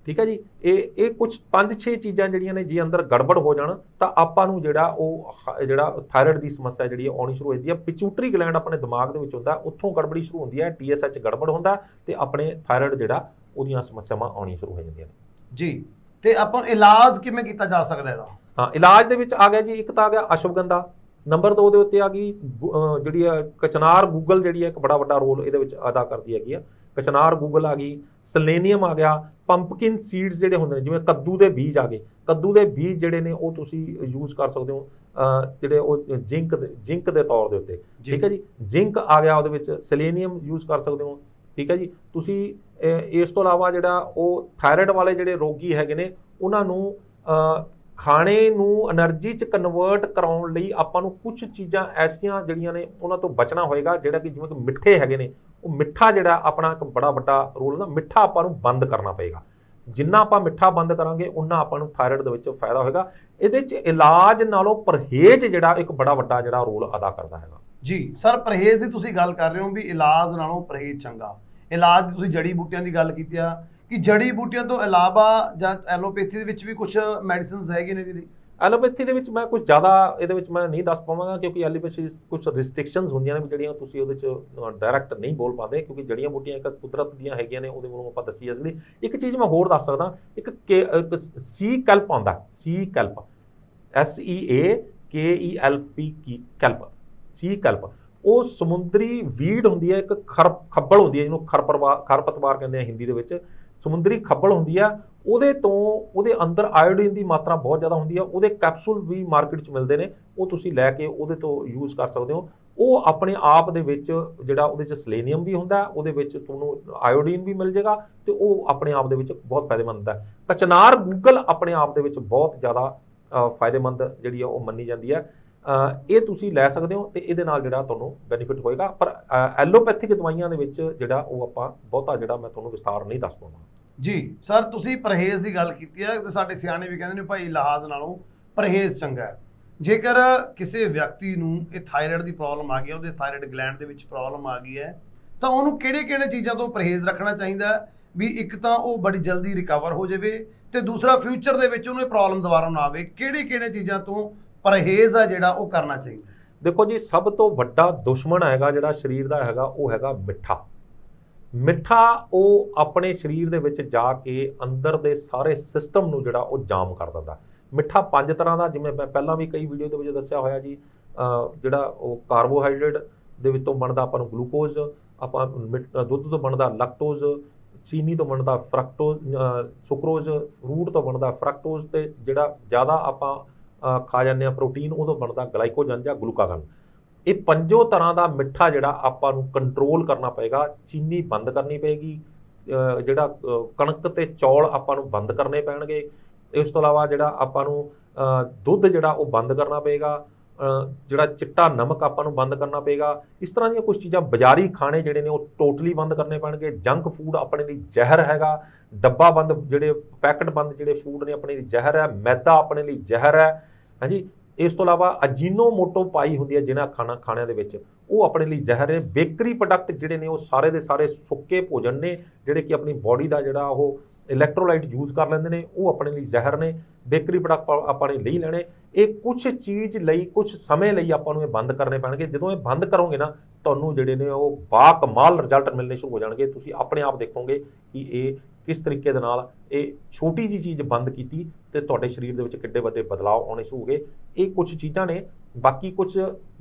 ਠੀਕ ਹੈ ਜੀ, ਇਹ ਇਹ ਕੁਝ 5-6 ਚੀਜ਼ਾਂ ਜਿਹੜੀਆਂ ਨੇ ਜੇ ਅੰਦਰ ਗੜਬੜ ਹੋ ਜਾਣ, ਤਾਂ ਆਪਾਂ ਨੂੰ ਜਿਹੜਾ ਉਹ ਜਿਹੜਾ ਥਾਇਰਾਇਡ ਦੀ ਸਮੱਸਿਆ ਜਿਹੜੀ ਹੈ ਆਉਣੀ ਸ਼ੁਰੂ ਹੋ ਜਾਂਦੀ ਹੈ ਪਿਚੂਟਰੀ ਗਲੈਂਡ ਆਪਣੇ ਦਿਮਾਗ ਦੇ ਵਿੱਚ ਹੁੰਦਾ, ਉੱਥੋਂ ਗੜਬੜੀ ਸ਼ੁਰੂ ਹੁੰਦੀ ਹੈ TSH ਗੜਬੜ ਹੁੰਦਾ ਤੇ ਆਪਣੇ ਥਾਇਰਾਇਡ ਜਿਹੜਾ ਉਹਦੀਆਂ ਸਮੱਸਿਆਵਾਂ ਆਉਣੀਆਂ ਸ਼ੁਰੂ ਹੋ ਜਾਂਦੀਆਂ ਨੇ। ਜੀ ਤੇ ਆਪਾਂ ਇਲਾਜ ਕਿਵੇਂ ਕੀਤਾ ਜਾ ਸਕਦਾ ਇਹਦਾ? ਹਾਂ ਇਲਾਜ ਦੇ ਵਿੱਚ ਆ ਗਿਆ ਜੀ ਇੱਕ ਤਾਂ ਆ ਗਿਆ ਅਸ਼ਵਗੰਧਾ ਨੰਬਰ 2 ਦੇ ਉੱਤੇ ਆ ਗਈ ਜਿਹੜੀ ਆ ਕਚਨਾਰ ਗੂਗਲ ਜਿਹੜੀ ਆ ਇੱਕ ਬੜਾ ਵੱਡਾ ਰੋਲ ਇਹਦੇ ਵਿੱਚ ਅਦਾ ਕਰਦੀ ਹੈਗੀ ਆ। ਕਚਨਾਰ ਗੂਗਲ ਆ ਗਈ ਸਲੇਨੀਅਮ ਆ ਗਿਆ ਪੰਪਕਿਨ ਸੀਡਸ ਜਿਹੜੇ ਹੁੰਦੇ ਨੇ ਜਿਵੇਂ ਕੱਦੂ ਦੇ ਬੀਜ ਆ ਗਏ। ਕੱਦੂ ਦੇ ਬੀਜ ਜਿਹੜੇ ਨੇ ਉਹ ਤੁਸੀਂ ਯੂਜ਼ ਕਰ ਸਕਦੇ ਹੋ ਜਿਹੜੇ ਉਹ ਜ਼ਿੰਕ ਜ਼ਿੰਕ ਦੇ ਤੌਰ ਦੇ ਉੱਤੇ। ਠੀਕ ਹੈ ਜੀ? ਜ਼ਿੰਕ ਆ ਗਿਆ ਉਹਦੇ ਵਿੱਚ ਸੈਲੇਨੀਅਮ ਯੂਜ਼ ਕਰ ਸਕਦੇ ਹੋ। ਠੀਕ ਹੈ ਜੀ? ਤੁਸੀਂ ਇਸ ਤੋਂ ਇਲਾਵਾ ਜਿਹੜਾ ਉਹ ਥਾਇਰਾਇਡ ਵਾਲੇ ਜਿਹੜੇ ਰੋਗੀ ਹੈਗੇ ਨੇ, ਉਹਨਾਂ ਨੂੰ ਖਾਣੇ ਨੂੰ એનર્ਜੀ ਚ ਕਨਵਰਟ ਕਰਾਉਣ ਲਈ ਆਪਾਂ ਨੂੰ ਕੁਝ ਚੀਜ਼ਾਂ ਐਸੀਆਂ ਜਿਹੜੀਆਂ ਨੇ ਉਹਨਾਂ ਤੋਂ ਬਚਣਾ ਹੋਏਗਾ, ਜਿਹੜਾ ਕਿ ਜਿਵੇਂ ਕਿ ਮਿੱਠੇ ਹੈਗੇ ਨੇ, ਉਹ ਮਿੱਠਾ ਜਿਹੜਾ ਆਪਣਾ ਇੱਕ ਬੜਾ ਵੱਡਾ ਰੋਲ ਹੈ ਮਿੱਠਾ ਆਪਾਂ ਨੂੰ ਬੰਦ ਕਰਨਾ ਪਏਗਾ। ਜਿੰਨਾ ਆਪਾਂ ਮਿੱਠਾ ਬੰਦ ਕਰਾਂਗੇ ਉਹਨਾਂ ਆਪਾਂ ਨੂੰ ਥਾਇਰਾਇਡ ਦੇ ਵਿੱਚ ਫਾਇਦਾ ਹੋਏਗਾ। ਇਹਦੇ ਚ ਇਲਾਜ ਨਾਲੋਂ ਪਰਹੇਜ਼ ਜਿਹੜਾ ਇੱਕ ਬੜਾ ਵੱਡਾ ਜਿਹੜਾ ਰੋਲ ਅਦਾ ਕਰਦਾ ਹੈਗਾ। ਜੀ, ਸਰ, ਪਰਹੇਜ਼ ਦੀ ਤੁਸੀਂ ਗੱਲ ਕਰ ਰਹੇ ਹੋ ਵੀ ਇਲਾਜ ਨਾਲੋਂ ਪਰਹੇਜ਼ ਚੰਗਾ। ਇਲਾਜ ਤੁਸੀਂ ਜੜੀ ਬੂਟੀਆਂ ਦੀ ਗੱਲ ਕੀਤੀ ਆ, ਕਿ ਜੜੀ ਬੂਟੀਆਂ ਤੋਂ ਇਲਾਵਾ ਜਾਂ ਐਲੋਪੈਥੀ ਦੇ ਵਿੱਚ ਵੀ ਕੁਝ ਮੈਡੀਸਿਨਸ ਹੈਗੇ ਨੇ ਇਹਦੇ ਐਲੋਪੈਥੀ ਦੇ ਵਿੱਚ ਮੈਂ ਕੁਝ ਜ਼ਿਆਦਾ ਇਹਦੇ ਵਿੱਚ ਮੈਂ ਨਹੀਂ ਦੱਸ ਪਾਵਾਂਗਾ, ਕਿਉਂਕਿ ਐਲੋਪੈਥੀ ਕੁਝ ਰਿਸਟ੍ਰਿਕਸ਼ਨਸ ਹੁੰਦੀਆਂ ਨੇ ਜਿਹੜੀਆਂ ਤੁਸੀਂ ਉਹਦੇ ਚ ਡਾਇਰੈਕਟ ਨਹੀਂ ਬੋਲ ਪਾਉਂਦੇ, ਕਿਉਂਕਿ ਜੜੀਆਂ ਬੂਟੀਆਂ ਇੱਕ ਕੁਦਰਤ ਦੀਆਂ ਹੈਗੀਆਂ ਨੇ, ਉਹਦੇ ਵੱਲੋਂ ਆਪਾਂ ਦੱਸੀ ਜਾ ਸਕਦੀ। ਇੱਕ ਚੀਜ਼ ਮੈਂ ਹੋਰ ਦੱਸ ਸਕਦਾ, ਇੱਕ ਕੇ- ਸੀ ਕੈਲਪ ਆਉਂਦਾ ਸੀ ਕਲਪ ਐਸ ਈ ਏ ਕੇ ਈ ਐਲ ਪੀ ਕੀ ਕੈਲਪ ਸੀ ਕੈਲਪ। ਉਹ ਸਮੁੰਦਰੀ ਵੀਡ ਹੁੰਦੀ ਹੈ, ਇੱਕ ਖਰ, ਖੱਬਲ ਹੁੰਦੀ ਹੈ ਜਿਹਨੂੰ ਖਰਪਰਵਾ ਖਰਪਤਵਾਰ ਕਹਿੰਦੇ ਆ ਹਿੰਦੀ ਦੇ ਵਿੱਚ। ਸਮੁੰਦਰੀ ਖੱਬਲ ਹੁੰਦੀ ਆ ਉਹਦੇ ਤੋਂ ਉਹਦੇ ਅੰਦਰ ਆਇਓਡੀਨ ਦੀ ਮਾਤਰਾ ਬਹੁਤ ਜ਼ਿਆਦਾ ਹੁੰਦੀ ਆ ਉਹਦੇ ਕੈਪਸੂਲ ਵੀ ਮਾਰਕੀਟ 'ਚ ਮਿਲਦੇ ਨੇ, ਉਹ ਤੁਸੀਂ ਲੈ ਕੇ ਉਹਦੇ ਤੋਂ ਯੂਜ਼ ਕਰ ਸਕਦੇ ਹੋ। ਉਹ ਆਪਣੇ ਆਪ ਦੇ ਵਿੱਚ ਜਿਹੜਾ ਉਹਦੇ 'ਚ ਸਲੇਨੀਅਮ ਵੀ ਹੁੰਦਾ, ਉਹਦੇ ਵਿੱਚ ਤੁਹਾਨੂੰ ਆਇਓਡੀਨ ਵੀ ਮਿਲ ਜਾਏਗਾ ਤੇ ਉਹ ਆਪਣੇ ਆਪ ਦੇ ਵਿੱਚ ਬਹੁਤ ਫਾਇਦੇਮੰਦ ਹੈ। ਕਚਨਾਰ ਗੂਗਲ ਆਪਣੇ ਆਪ ਦੇ ਵਿੱਚ ਬਹੁਤ ਜ਼ਿਆਦਾ ਫਾਇਦੇਮੰਦ ਜਿਹੜੀ ਆ ਉਹ ਮੰਨੀ ਜਾਂਦੀ ਹੈ। ਇਹ ਤੁਸੀਂ ਲੈ ਸਕਦੇ ਹੋ ਤੇ ਇਹਦੇ ਨਾਲ ਜਿਹੜਾ ਤੁਹਾਨੂੰ ਬੈਨੀਫਿਟ ਹੋਏਗਾ। ਪਰ ਐਲੋਪੈਥਿਕ ਦਵਾਈਆਂ ਦੇ ਵਿੱਚ ਜਿਹੜਾ ਉਹ ਆਪਾਂ ਬਹੁਤਾ ਜਿਹੜਾ ਮੈਂ ਤੁਹਾਨੂੰ ਵਿਸਤਾਰ ਨਹੀਂ ਦੱਸ ਪਾਉਂਦਾ। ਜੀ, ਸਰ, ਤੁਸੀਂ ਪਰਹੇਜ਼ ਦੀ ਗੱਲ ਕੀਤੀ ਹੈ ਤੇ ਸਾਡੇ ਸਿਆਣੇ ਵੀ ਕਹਿੰਦੇ ਨੇ, ਭਾਈ, ਲਹਾਜ਼ ਨਾਲੋਂ ਪਰਹੇਜ਼ ਚੰਗਾ ਹੈ। ਜੇਕਰ ਕਿਸੇ ਵਿਅਕਤੀ ਨੂੰ ਇਹ ਥਾਇਰਾਇਡ ਦੀ ਪ੍ਰੋਬਲਮ ਆ ਗਈ ਹੈ ਉਹਦੇ ਥਾਇਰਾਇਡ ਗਲੈਂਡ ਦੇ ਵਿੱਚ ਪ੍ਰੋਬਲਮ ਆ ਗਈ ਹੈ, ਤਾਂ ਉਹਨੂੰ ਕਿਹੜੇ-ਕਿਹੜੇ ਚੀਜ਼ਾਂ ਤੋਂ ਪਰਹੇਜ਼ ਰੱਖਣਾ ਚਾਹੀਦਾ ਵੀ ਇੱਕ ਤਾਂ ਉਹ ਬੜੀ ਜਲਦੀ ਰਿਕਵਰ ਹੋ ਜਾਵੇ ਤੇ ਦੂਸਰਾ ਫਿਊਚਰ ਦੇ ਵਿੱਚ ਉਹਨੂੰ ਇਹ ਪ੍ਰੋਬਲਮ ਦੁਬਾਰਾ ਨਾ ਆਵੇ? ਕਿਹੜੇ-ਕਿਹੜੇ ਚੀਜ਼ਾਂ ਤੋਂ ਪਰਹੇਜ਼ ਆ ਜਿਹੜਾ ਉਹ ਕਰਨਾ ਚਾਹੀਦਾ। ਦੇਖੋ ਜੀ, ਸਭ ਤੋਂ ਵੱਡਾ ਦੁਸ਼ਮਣ ਹੈਗਾ ਜਿਹੜਾ ਸਰੀਰ ਦਾ ਹੈਗਾ, ਉਹ ਹੈਗਾ ਮਿੱਠਾ। ਮਿੱਠਾ ਉਹ ਆਪਣੇ ਸਰੀਰ ਦੇ ਵਿੱਚ ਜਾ ਕੇ ਅੰਦਰ ਦੇ ਸਾਰੇ ਸਿਸਟਮ ਨੂੰ ਜਿਹੜਾ ਉਹ ਜਾਮ ਕਰ ਦਿੰਦਾ। ਮਿੱਠਾ ਪੰਜ ਤਰ੍ਹਾਂ ਦਾ, ਜਿਵੇਂ ਮੈਂ ਪਹਿਲਾਂ ਵੀ ਕਈ ਵੀਡੀਓ ਦੇ ਵਿੱਚ ਦੱਸਿਆ ਹੋਇਆ ਜੀ ਜਿਹੜਾ ਉਹ ਕਾਰਬੋਹਾਈਡਰੇਟ ਦੇ ਵਿੱਚੋਂ ਬਣਦਾ ਆਪਾਂ ਨੂੰ ਗਲੂਕੋਜ਼ ਆਪਾਂ ਮਿੱਠ- ਦੁੱਧ ਤੋਂ ਬਣਦਾ ਲੈਕਟੋਜ਼ ਚੀਨੀ ਤੋਂ ਬਣਦਾ ਫਰਕਟੋਜ਼ ਸੁਕਰੋਜ਼ ਫਰੂਟ ਤੋਂ ਬਣਦਾ ਫਰਕਟੋਜ਼ ਤੇ ਜਿਹੜਾ ਜ਼ਿਆਦਾ ਆਪਾਂ ਖਾ ਜਾਂਦੇ ਆ ਪ੍ਰੋਟੀਨ, ਉਦੋਂ ਬਣਦਾ ਗਲਾਈਕੋਜਨ ਜਾਂ ਗਲੂਕਾਗਨ। ਇਹ ਪੰਜੋ ਤਰ੍ਹਾਂ ਦਾ ਮਿੱਠਾ ਜਿਹੜਾ ਆਪਾਂ ਨੂੰ ਕੰਟਰੋਲ ਕਰਨਾ ਪਏਗਾ, ਚੀਨੀ ਬੰਦ ਕਰਨੀ ਪਏਗੀ ਜਿਹੜਾ ਕਣਕ ਤੇ ਚੌਲ ਆਪਾਂ ਨੂੰ ਬੰਦ ਕਰਨੇ ਪੈਣਗੇ। ਇਸ ਤੋਂ ਇਲਾਵਾ ਜਿਹੜਾ ਆਪਾਂ ਨੂੰ ਦੁੱਧ ਜਿਹੜਾ ਉਹ ਬੰਦ ਕਰਨਾ ਪਏਗਾ ਜਿਹੜਾ ਚਿੱਟਾ ਨਮਕ ਆਪਾਂ ਨੂੰ ਬੰਦ ਕਰਨਾ ਪਏਗਾ। ਇਸ ਤਰ੍ਹਾਂ ਦੀਆਂ ਕੁਝ ਚੀਜ਼ਾਂ ਬਾਜ਼ਾਰੀ ਖਾਣੇ ਜਿਹੜੇ ਨੇ ਉਹ ਟੋਟਲੀ ਬੰਦ ਕਰਨੇ ਪੈਣਗੇ। ਜੰਕ ਫੂਡ ਆਪਣੇ ਲਈ ਜ਼ਹਿਰ ਹੈਗਾ। ਡੱਬਾ ਬੰਦ ਜਿਹੜੇ, ਪੈਕਟ ਬੰਦ ਜਿਹੜੇ ਫੂਡ ਨੇ ਆਪਣੇ ਲਈ ਜ਼ਹਿਰ ਹੈ। ਮੈਦਾ ਆਪਣੇ ਲਈ ਜ਼ਹਿਰ ਹੈ। ਹਾਂਜੀ, ਇਸ ਤੋਂ ਇਲਾਵਾ ਅਜੀਨੋ ਮੋਟੋ ਪਾਈ ਹੁੰਦੀ ਹੈ ਜਿਹਨਾਂ ਖਾਣਾ, ਖਾਣਿਆਂ ਦੇ ਵਿੱਚ, ਉਹ ਆਪਣੇ ਲਈ ਜ਼ਹਿਰ ਨੇ, ਬੇਕਰੀ ਪ੍ਰੋਡਕਟ ਜਿਹੜੇ ਨੇ ਉਹ ਸਾਰੇ ਦੇ ਸਾਰੇ ਸੁੱਕੇ ਭੋਜਨ ਨੇ, ਜਿਹੜੇ ਕਿ ਆਪਣੀ ਬਾਡੀ ਦਾ ਜਿਹੜਾ ਉਹ ਇਲੈਕਟ੍ਰੋਲਾਈਟ ਯੂਜ਼ ਕਰ ਲੈਂਦੇ ਨੇ, ਉਹ ਆਪਣੇ ਲਈ ਜ਼ਹਿਰ ਨੇ, ਬੇਕਰੀ ਪ੍ਰੋਡਕਟ ਆਪਾਂ ਨੇ ਲਈ ਲੈਣੇ। ਇਹ ਕੁਝ ਚੀਜ਼ ਲਈ ਕੁਝ ਸਮੇਂ ਲਈ ਆਪਾਂ ਨੂੰ ਇਹ ਬੰਦ ਕਰਨੇ ਪੈਣਗੇ। ਜਦੋਂ ਇਹ ਬੰਦ ਕਰੋਗੇ ਨਾ, ਤੁਹਾਨੂੰ ਜਿਹੜੇ ਨੇ ਉਹ ਬਾ ਕਮਾਲ ਰਿਜ਼ਲਟ ਮਿਲਣੇ ਸ਼ੁਰੂ ਹੋ ਜਾਣਗੇ। ਤੁਸੀਂ ਆਪਣੇ ਆਪ ਦੇਖੋਗੇ ਕਿ ਇਹ ਕਿਸ ਤਰੀਕੇ ਦੇ ਨਾਲ ਇਹ ਛੋਟੀ ਜੀ ਚੀਜ਼ ਬੰਦ ਕੀਤੀ ਤੇ ਤੁਹਾਡੇ ਸਰੀਰ ਦੇ ਵਿੱਚ ਕਿੱਡੇ ਵੱਡੇ ਬਦਲਾਅ ਆਉਣੇ ਸ਼ੁਰੂ ਹੋ ਗਏ। ਇਹ ਕੁਝ ਚੀਜ਼ਾਂ ਨੇ, ਬਾਕੀ ਕੁਝ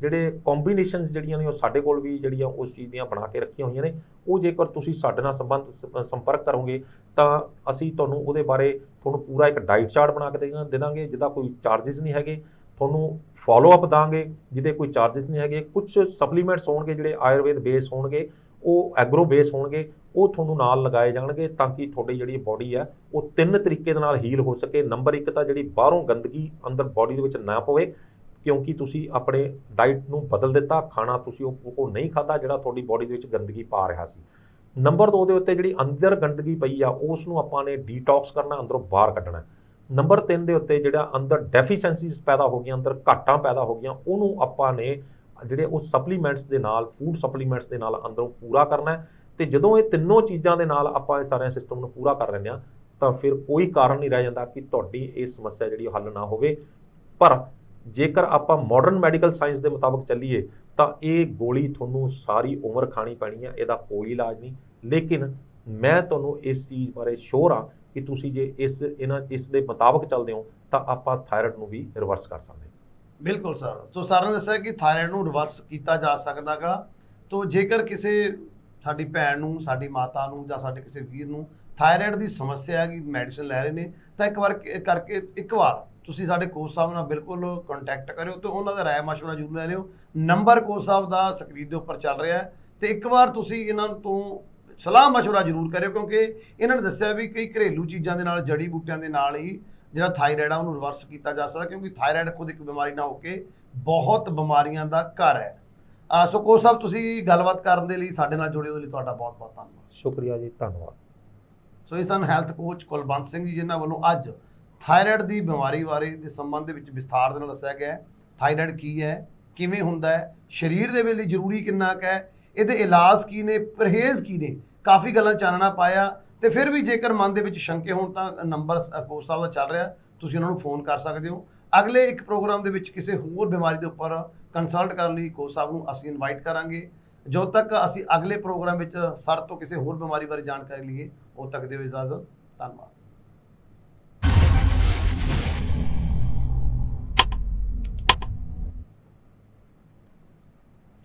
ਜਿਹੜੇ ਕੰਬੀਨੇਸ਼ਨਸ ਜਿਹੜੀਆਂ ਨੇ ਉਹ ਸਾਡੇ ਕੋਲ ਵੀ ਜਿਹੜੀਆਂ ਉਸ ਚੀਜ਼ ਦੀਆਂ ਬਣਾ ਕੇ ਰੱਖੀਆਂ ਹੋਈਆਂ ਨੇ, ਉਹ ਜੇਕਰ ਤੁਸੀਂ ਸਾਡੇ ਨਾਲ ਸੰਬੰਧ ਸੰਪਰਕ ਕਰੋਗੇ ਤਾਂ ਅਸੀਂ ਤੁਹਾਨੂੰ ਉਹਦੇ ਬਾਰੇ ਤੁਹਾਨੂੰ ਪੂਰਾ ਇੱਕ ਡਾਈਟ ਚਾਰਟ ਬਣਾ ਕੇ ਦੇ ਦਾਂਗੇ ਜਿਹਦਾ ਕੋਈ ਚਾਰजेस ਨਹੀਂ ਹੈਗੇ। ਤੁਹਾਨੂੰ ਫਾਲੋ ਅਪ ਦਾਂਗੇ, ਜਿਹਦੇ ਕੋਈ ਚਾਰजेस ਨਹੀਂ ਹੈਗੇ। ਕੁਝ ਸਪਲੀਮੈਂਟਸ ਹੋਣਗੇ ਜਿਹੜੇ ਆਯੁਰਵੇਦ ਬੇਸ ਹੋਣਗੇ ਉਹ ਐਗਰੋ ਬੇਸ ਹੋਣਗੇ, ਉਹ ਤੁਹਾਨੂੰ ਨਾਲ ਲਗਾਏ ਜਾਣਗੇ ਤਾਂ ਕਿ ਤੁਹਾਡੀ ਜਿਹੜੀ ਬਾਡੀ ਹੈ ਉਹ ਤਿੰਨ ਤਰੀਕੇ ਦੇ ਨਾਲ ਹੀਲ ਹੋ ਸਕੇ। ਨੰਬਰ 1 ਤਾਂ ਜਿਹੜੀ ਬਾਹਰੋਂ ਗੰਦਗੀ ਅੰਦਰ ਬਾਡੀ ਦੇ ਵਿੱਚ ਨਾ ਪਵੇ, ਕਿਉਂਕਿ ਤੁਸੀਂ ਆਪਣੇ ਡਾਈਟ ਨੂੰ ਬਦਲ ਦਿੱਤਾ, ਖਾਣਾ ਤੁਸੀਂ ਉਹ ਉਹ ਨਹੀਂ ਖਾਦਾ ਜਿਹੜਾ ਤੁਹਾਡੀ ਬਾਡੀ ਦੇ ਵਿੱਚ ਗੰਦਗੀ ਪਾ ਰਿਹਾ ਸੀ। ਨੰਬਰ 2 ਦੇ ਉੱਤੇ ਜਿਹੜੀ ਅੰਦਰ ਗੰਦਗੀ ਪਈ ਆ ਉਸ ਨੂੰ ਆਪਾਂ ਨੇ ਡੀਟੌਕਸ ਕਰਨਾ, ਅੰਦਰੋਂ ਬਾਹਰ ਕੱਢਣਾ। ਨੰਬਰ 3 ਦੇ ਉੱਤੇ ਜਿਹੜਾ ਅੰਦਰ ਡੈਫੀਸ਼ੈਂਸੀਜ਼ ਪੈਦਾ ਹੋ ਗਈਆਂ, ਅੰਦਰ ਘਾਟਾਂ ਪੈਦਾ ਹੋ ਗਈਆਂ, ਉਹਨੂੰ ਆਪਾਂ ਨੇ ਜਿਹੜੇ ਉਹ ਸਪਲੀਮੈਂਟਸ ਦੇ ਨਾਲ ਫੂਡ ਸਪਲੀਮੈਂਟਸ ਦੇ ਨਾਲ ਅੰਦਰੋਂ ਪੂਰਾ ਕਰਨਾ ਹੈ ਤੇ ਜਦੋਂ ਇਹ ਤਿੰਨੋਂ ਚੀਜ਼ਾਂ ਦੇ ਨਾਲ ਆਪਾਂ ਇਹ ਸਾਰੇ ਸਿਸਟਮ ਨੂੰ ਪੂਰਾ ਕਰ ਲੈਂਦੇ ਆ ਤਾਂ ਫਿਰ ਕੋਈ ਕਾਰਨ ਨਹੀਂ ਰਹਿ ਜਾਂਦਾ ਕਿ ਤੁਹਾਡੀ ਇਹ ਸਮੱਸਿਆ ਜਿਹੜੀ ਉਹ ਹੱਲ ਨਾ ਹੋਵੇ। ਪਰ ਜੇਕਰ ਆਪਾਂ ਮਾਡਰਨ ਮੈਡੀਕਲ ਸਾਇੰਸ ਦੇ ਮੁਤਾਬਕ ਚੱਲੀਏ, ਤਾਂ ਇਹ ਗੋਲੀ ਤੁਹਾਨੂੰ ਸਾਰੀ ਉਮਰ ਖਾਣੀ ਪੈਣੀ ਹੈ ਇਹਦਾ ਕੋਈ ਇਲਾਜ ਨਹੀਂ। ਲੇਕਿਨ ਮੈਂ ਤੁਹਾਨੂੰ ਇਸ ਚੀਜ਼ ਬਾਰੇ ਸ਼ੋਰ ਹਾਂ ਕਿ ਤੁਸੀਂ ਜੇ ਇਸ, ਇਹਨਾਂ, ਇਸ ਦੇ ਮੁਤਾਬਕ ਚੱਲਦੇ ਹੋ, ਤਾਂ ਆਪਾਂ ਥਾਇਰਾਇਡ ਨੂੰ ਵੀ ਰਿਵਰਸ ਕਰ ਸਕਦੇ ਹਾਂ। ਬਿਲਕੁਲ ਸਰ। ਸੋ ਸਰ ਨੇ ਦੱਸਿਆ ਕਿ ਥਾਇਰਾਇਡ ਨੂੰ ਰਿਵਰਸ ਕੀਤਾ ਜਾ ਸਕਦਾਗਾ। ਤੋ ਜੇਕਰ ਕਿਸੇ ਸਾਡੀ ਭੈਣ ਨੂੰ, ਸਾਡੀ ਮਾਤਾ ਨੂੰ ਜਾਂ ਸਾਡੇ ਕਿਸੇ ਵੀਰ ਨੂੰ ਥਾਇਰਾਇਡ ਦੀ ਸਮੱਸਿਆ ਹੈ ਕਿ ਲੈ ਰਹੇ ਨੇ, ਤਾਂ ਇੱਕ ਵਾਰ ਕਰਕੇ ਇੱਕ ਵਾਰ ਤੁਸੀਂ ਸਾਡੇ ਕੋਚ ਸਾਹਿਬ ਨਾਲ ਬਿਲਕੁਲ ਕੰਟੈਕਟ ਕਰਿਓ ਤੇ ਉਹਨਾਂ ਦਾ ਰਾਏ ਮਸ਼ਵਰਾ ਜ਼ਰੂਰ ਲੈ ਲਿਓ। ਨੰਬਰ ਕੋਚ ਸਾਹਿਬ ਦਾ ਸਕਰੀਨ ਦੇ ਉੱਪਰ ਚੱਲ ਰਿਹਾ ਹੈ। ਤੇ ਇੱਕ ਵਾਰ ਤੁਸੀਂ ਇਹਨਾਂ ਤੋਂ ਸਲਾਹ ਮਸ਼ਵਰਾ ਜ਼ਰੂਰ ਕਰਿਓ ਕਿਉਂਕਿ ਇਹਨਾਂ ਨੇ ਦੱਸਿਆ ਵੀ ਕਈ ਘਰੇਲੂ ਚੀਜ਼ਾਂ ਦੇ ਨਾਲ, ਜੜੀ ਬੂਟਿਆਂ ਦੇ ਨਾਲ ਹੀ ਜਿਹੜਾ ਥਾਇਰਾਇਡ ਆ ਉਹਨੂੰ ਰਿਵਰਸ ਕੀਤਾ ਜਾ ਸਕਦਾ ਕਿਉਂਕਿ ਥਾਇਰਾਇਡ ਖੁਦ ਇੱਕ ਬਿਮਾਰੀ ਨਾ ਹੋ ਕੇ ਬਹੁਤ ਬਿਮਾਰੀਆਂ ਦਾ ਘਰ ਹੈ। ਸੋ ਕੋਚ ਸਾਹਿਬ ਤੁਸੀਂ ਗੱਲਬਾਤ ਕਰਨ ਦੇ ਲਈ ਸਾਡੇ ਨਾਲ ਜੁੜੇ ਹੋਏ ਲਈ ਤੁਹਾਡਾ ਬਹੁਤ ਬਹੁਤ ਧੰਨਵਾਦ। ਸ਼ੁਕਰੀਆ ਜੀ ਧੰਨਵਾਦ। ਸੋ ਇਹ ਸਨ ਹੈਲਥ ਕੋਚ ਕੁਲਵੰਤ ਸਿੰਘ ਜੀ ਜਿਨ੍ਹਾਂ ਵੱਲੋਂ ਅੱਜ ਥਾਇਰਾਇਡ ਦੀ ਬਿਮਾਰੀ ਬਾਰੇ ਦੇ ਸੰਬੰਧ ਦੇ ਵਿੱਚ ਵਿਸਥਾਰ ਦੇ ਨਾਲ ਦੱਸਿਆ ਗਿਆ ਹੈ। ਥਾਇਰਾਇਡ ਕੀ ਹੈ ਕਿਵੇਂ ਹੁੰਦਾ ਹੈ ਸਰੀਰ ਦੇ ਲਈ ਜ਼ਰੂਰੀ ਕਿੰਨਾ ਕੁ ਹੈ ਇਹਦੇ ਇਲਾਜ ਕੀ ਨੇ ਪਰਹੇਜ਼ ਕੀ ਨੇ ਕਾਫੀ ਗੱਲਾਂ ਚਾਨਣਾ ਪਾਇਆ। ਤੇ ਫਿਰ ਵੀ ਜੇਕਰ ਮਨ ਦੇ ਵਿੱਚ ਸ਼ੰਕੇ ਹੋਣ ਤਾਂ ਨੰਬਰ ਕੋਚ ਸਾਹਿਬ ਦਾ ਚੱਲ ਰਿਹਾ। ਤੁਸੀਂ ਉਹਨਾਂ ਨੂੰ ਫੋਨ ਕਰ ਸਕਦੇ ਹੋ। ਅਗਲੇ ਇੱਕ ਪ੍ਰੋਗਰਾਮ ਦੇ ਵਿੱਚ ਕਿਸੇ ਹੋਰ ਬਿਮਾਰੀ ਦੇ ਉੱਪਰ ਕੰਸਲਟ ਕਰਨ ਲਈ ਕੋਚ ਸਾਹਿਬ ਨੂੰ ਅਸੀਂ ਇਨਵਾਈਟ ਕਰਾਂਗੇ। ਜਦੋਂ ਤੱਕ ਅਸੀਂ ਅਗਲੇ ਪ੍ਰੋਗਰਾਮ ਵਿੱਚ ਸਰ ਤੋਂ ਕਿਸੇ ਹੋਰ ਬਿਮਾਰੀ ਬਾਰੇ ਜਾਣਕਾਰੀ ਲਈਏ, ਉਦੋਂ ਤੱਕ ਦਿਓ ਇਜਾਜ਼ਤ। ਧੰਨਵਾਦ।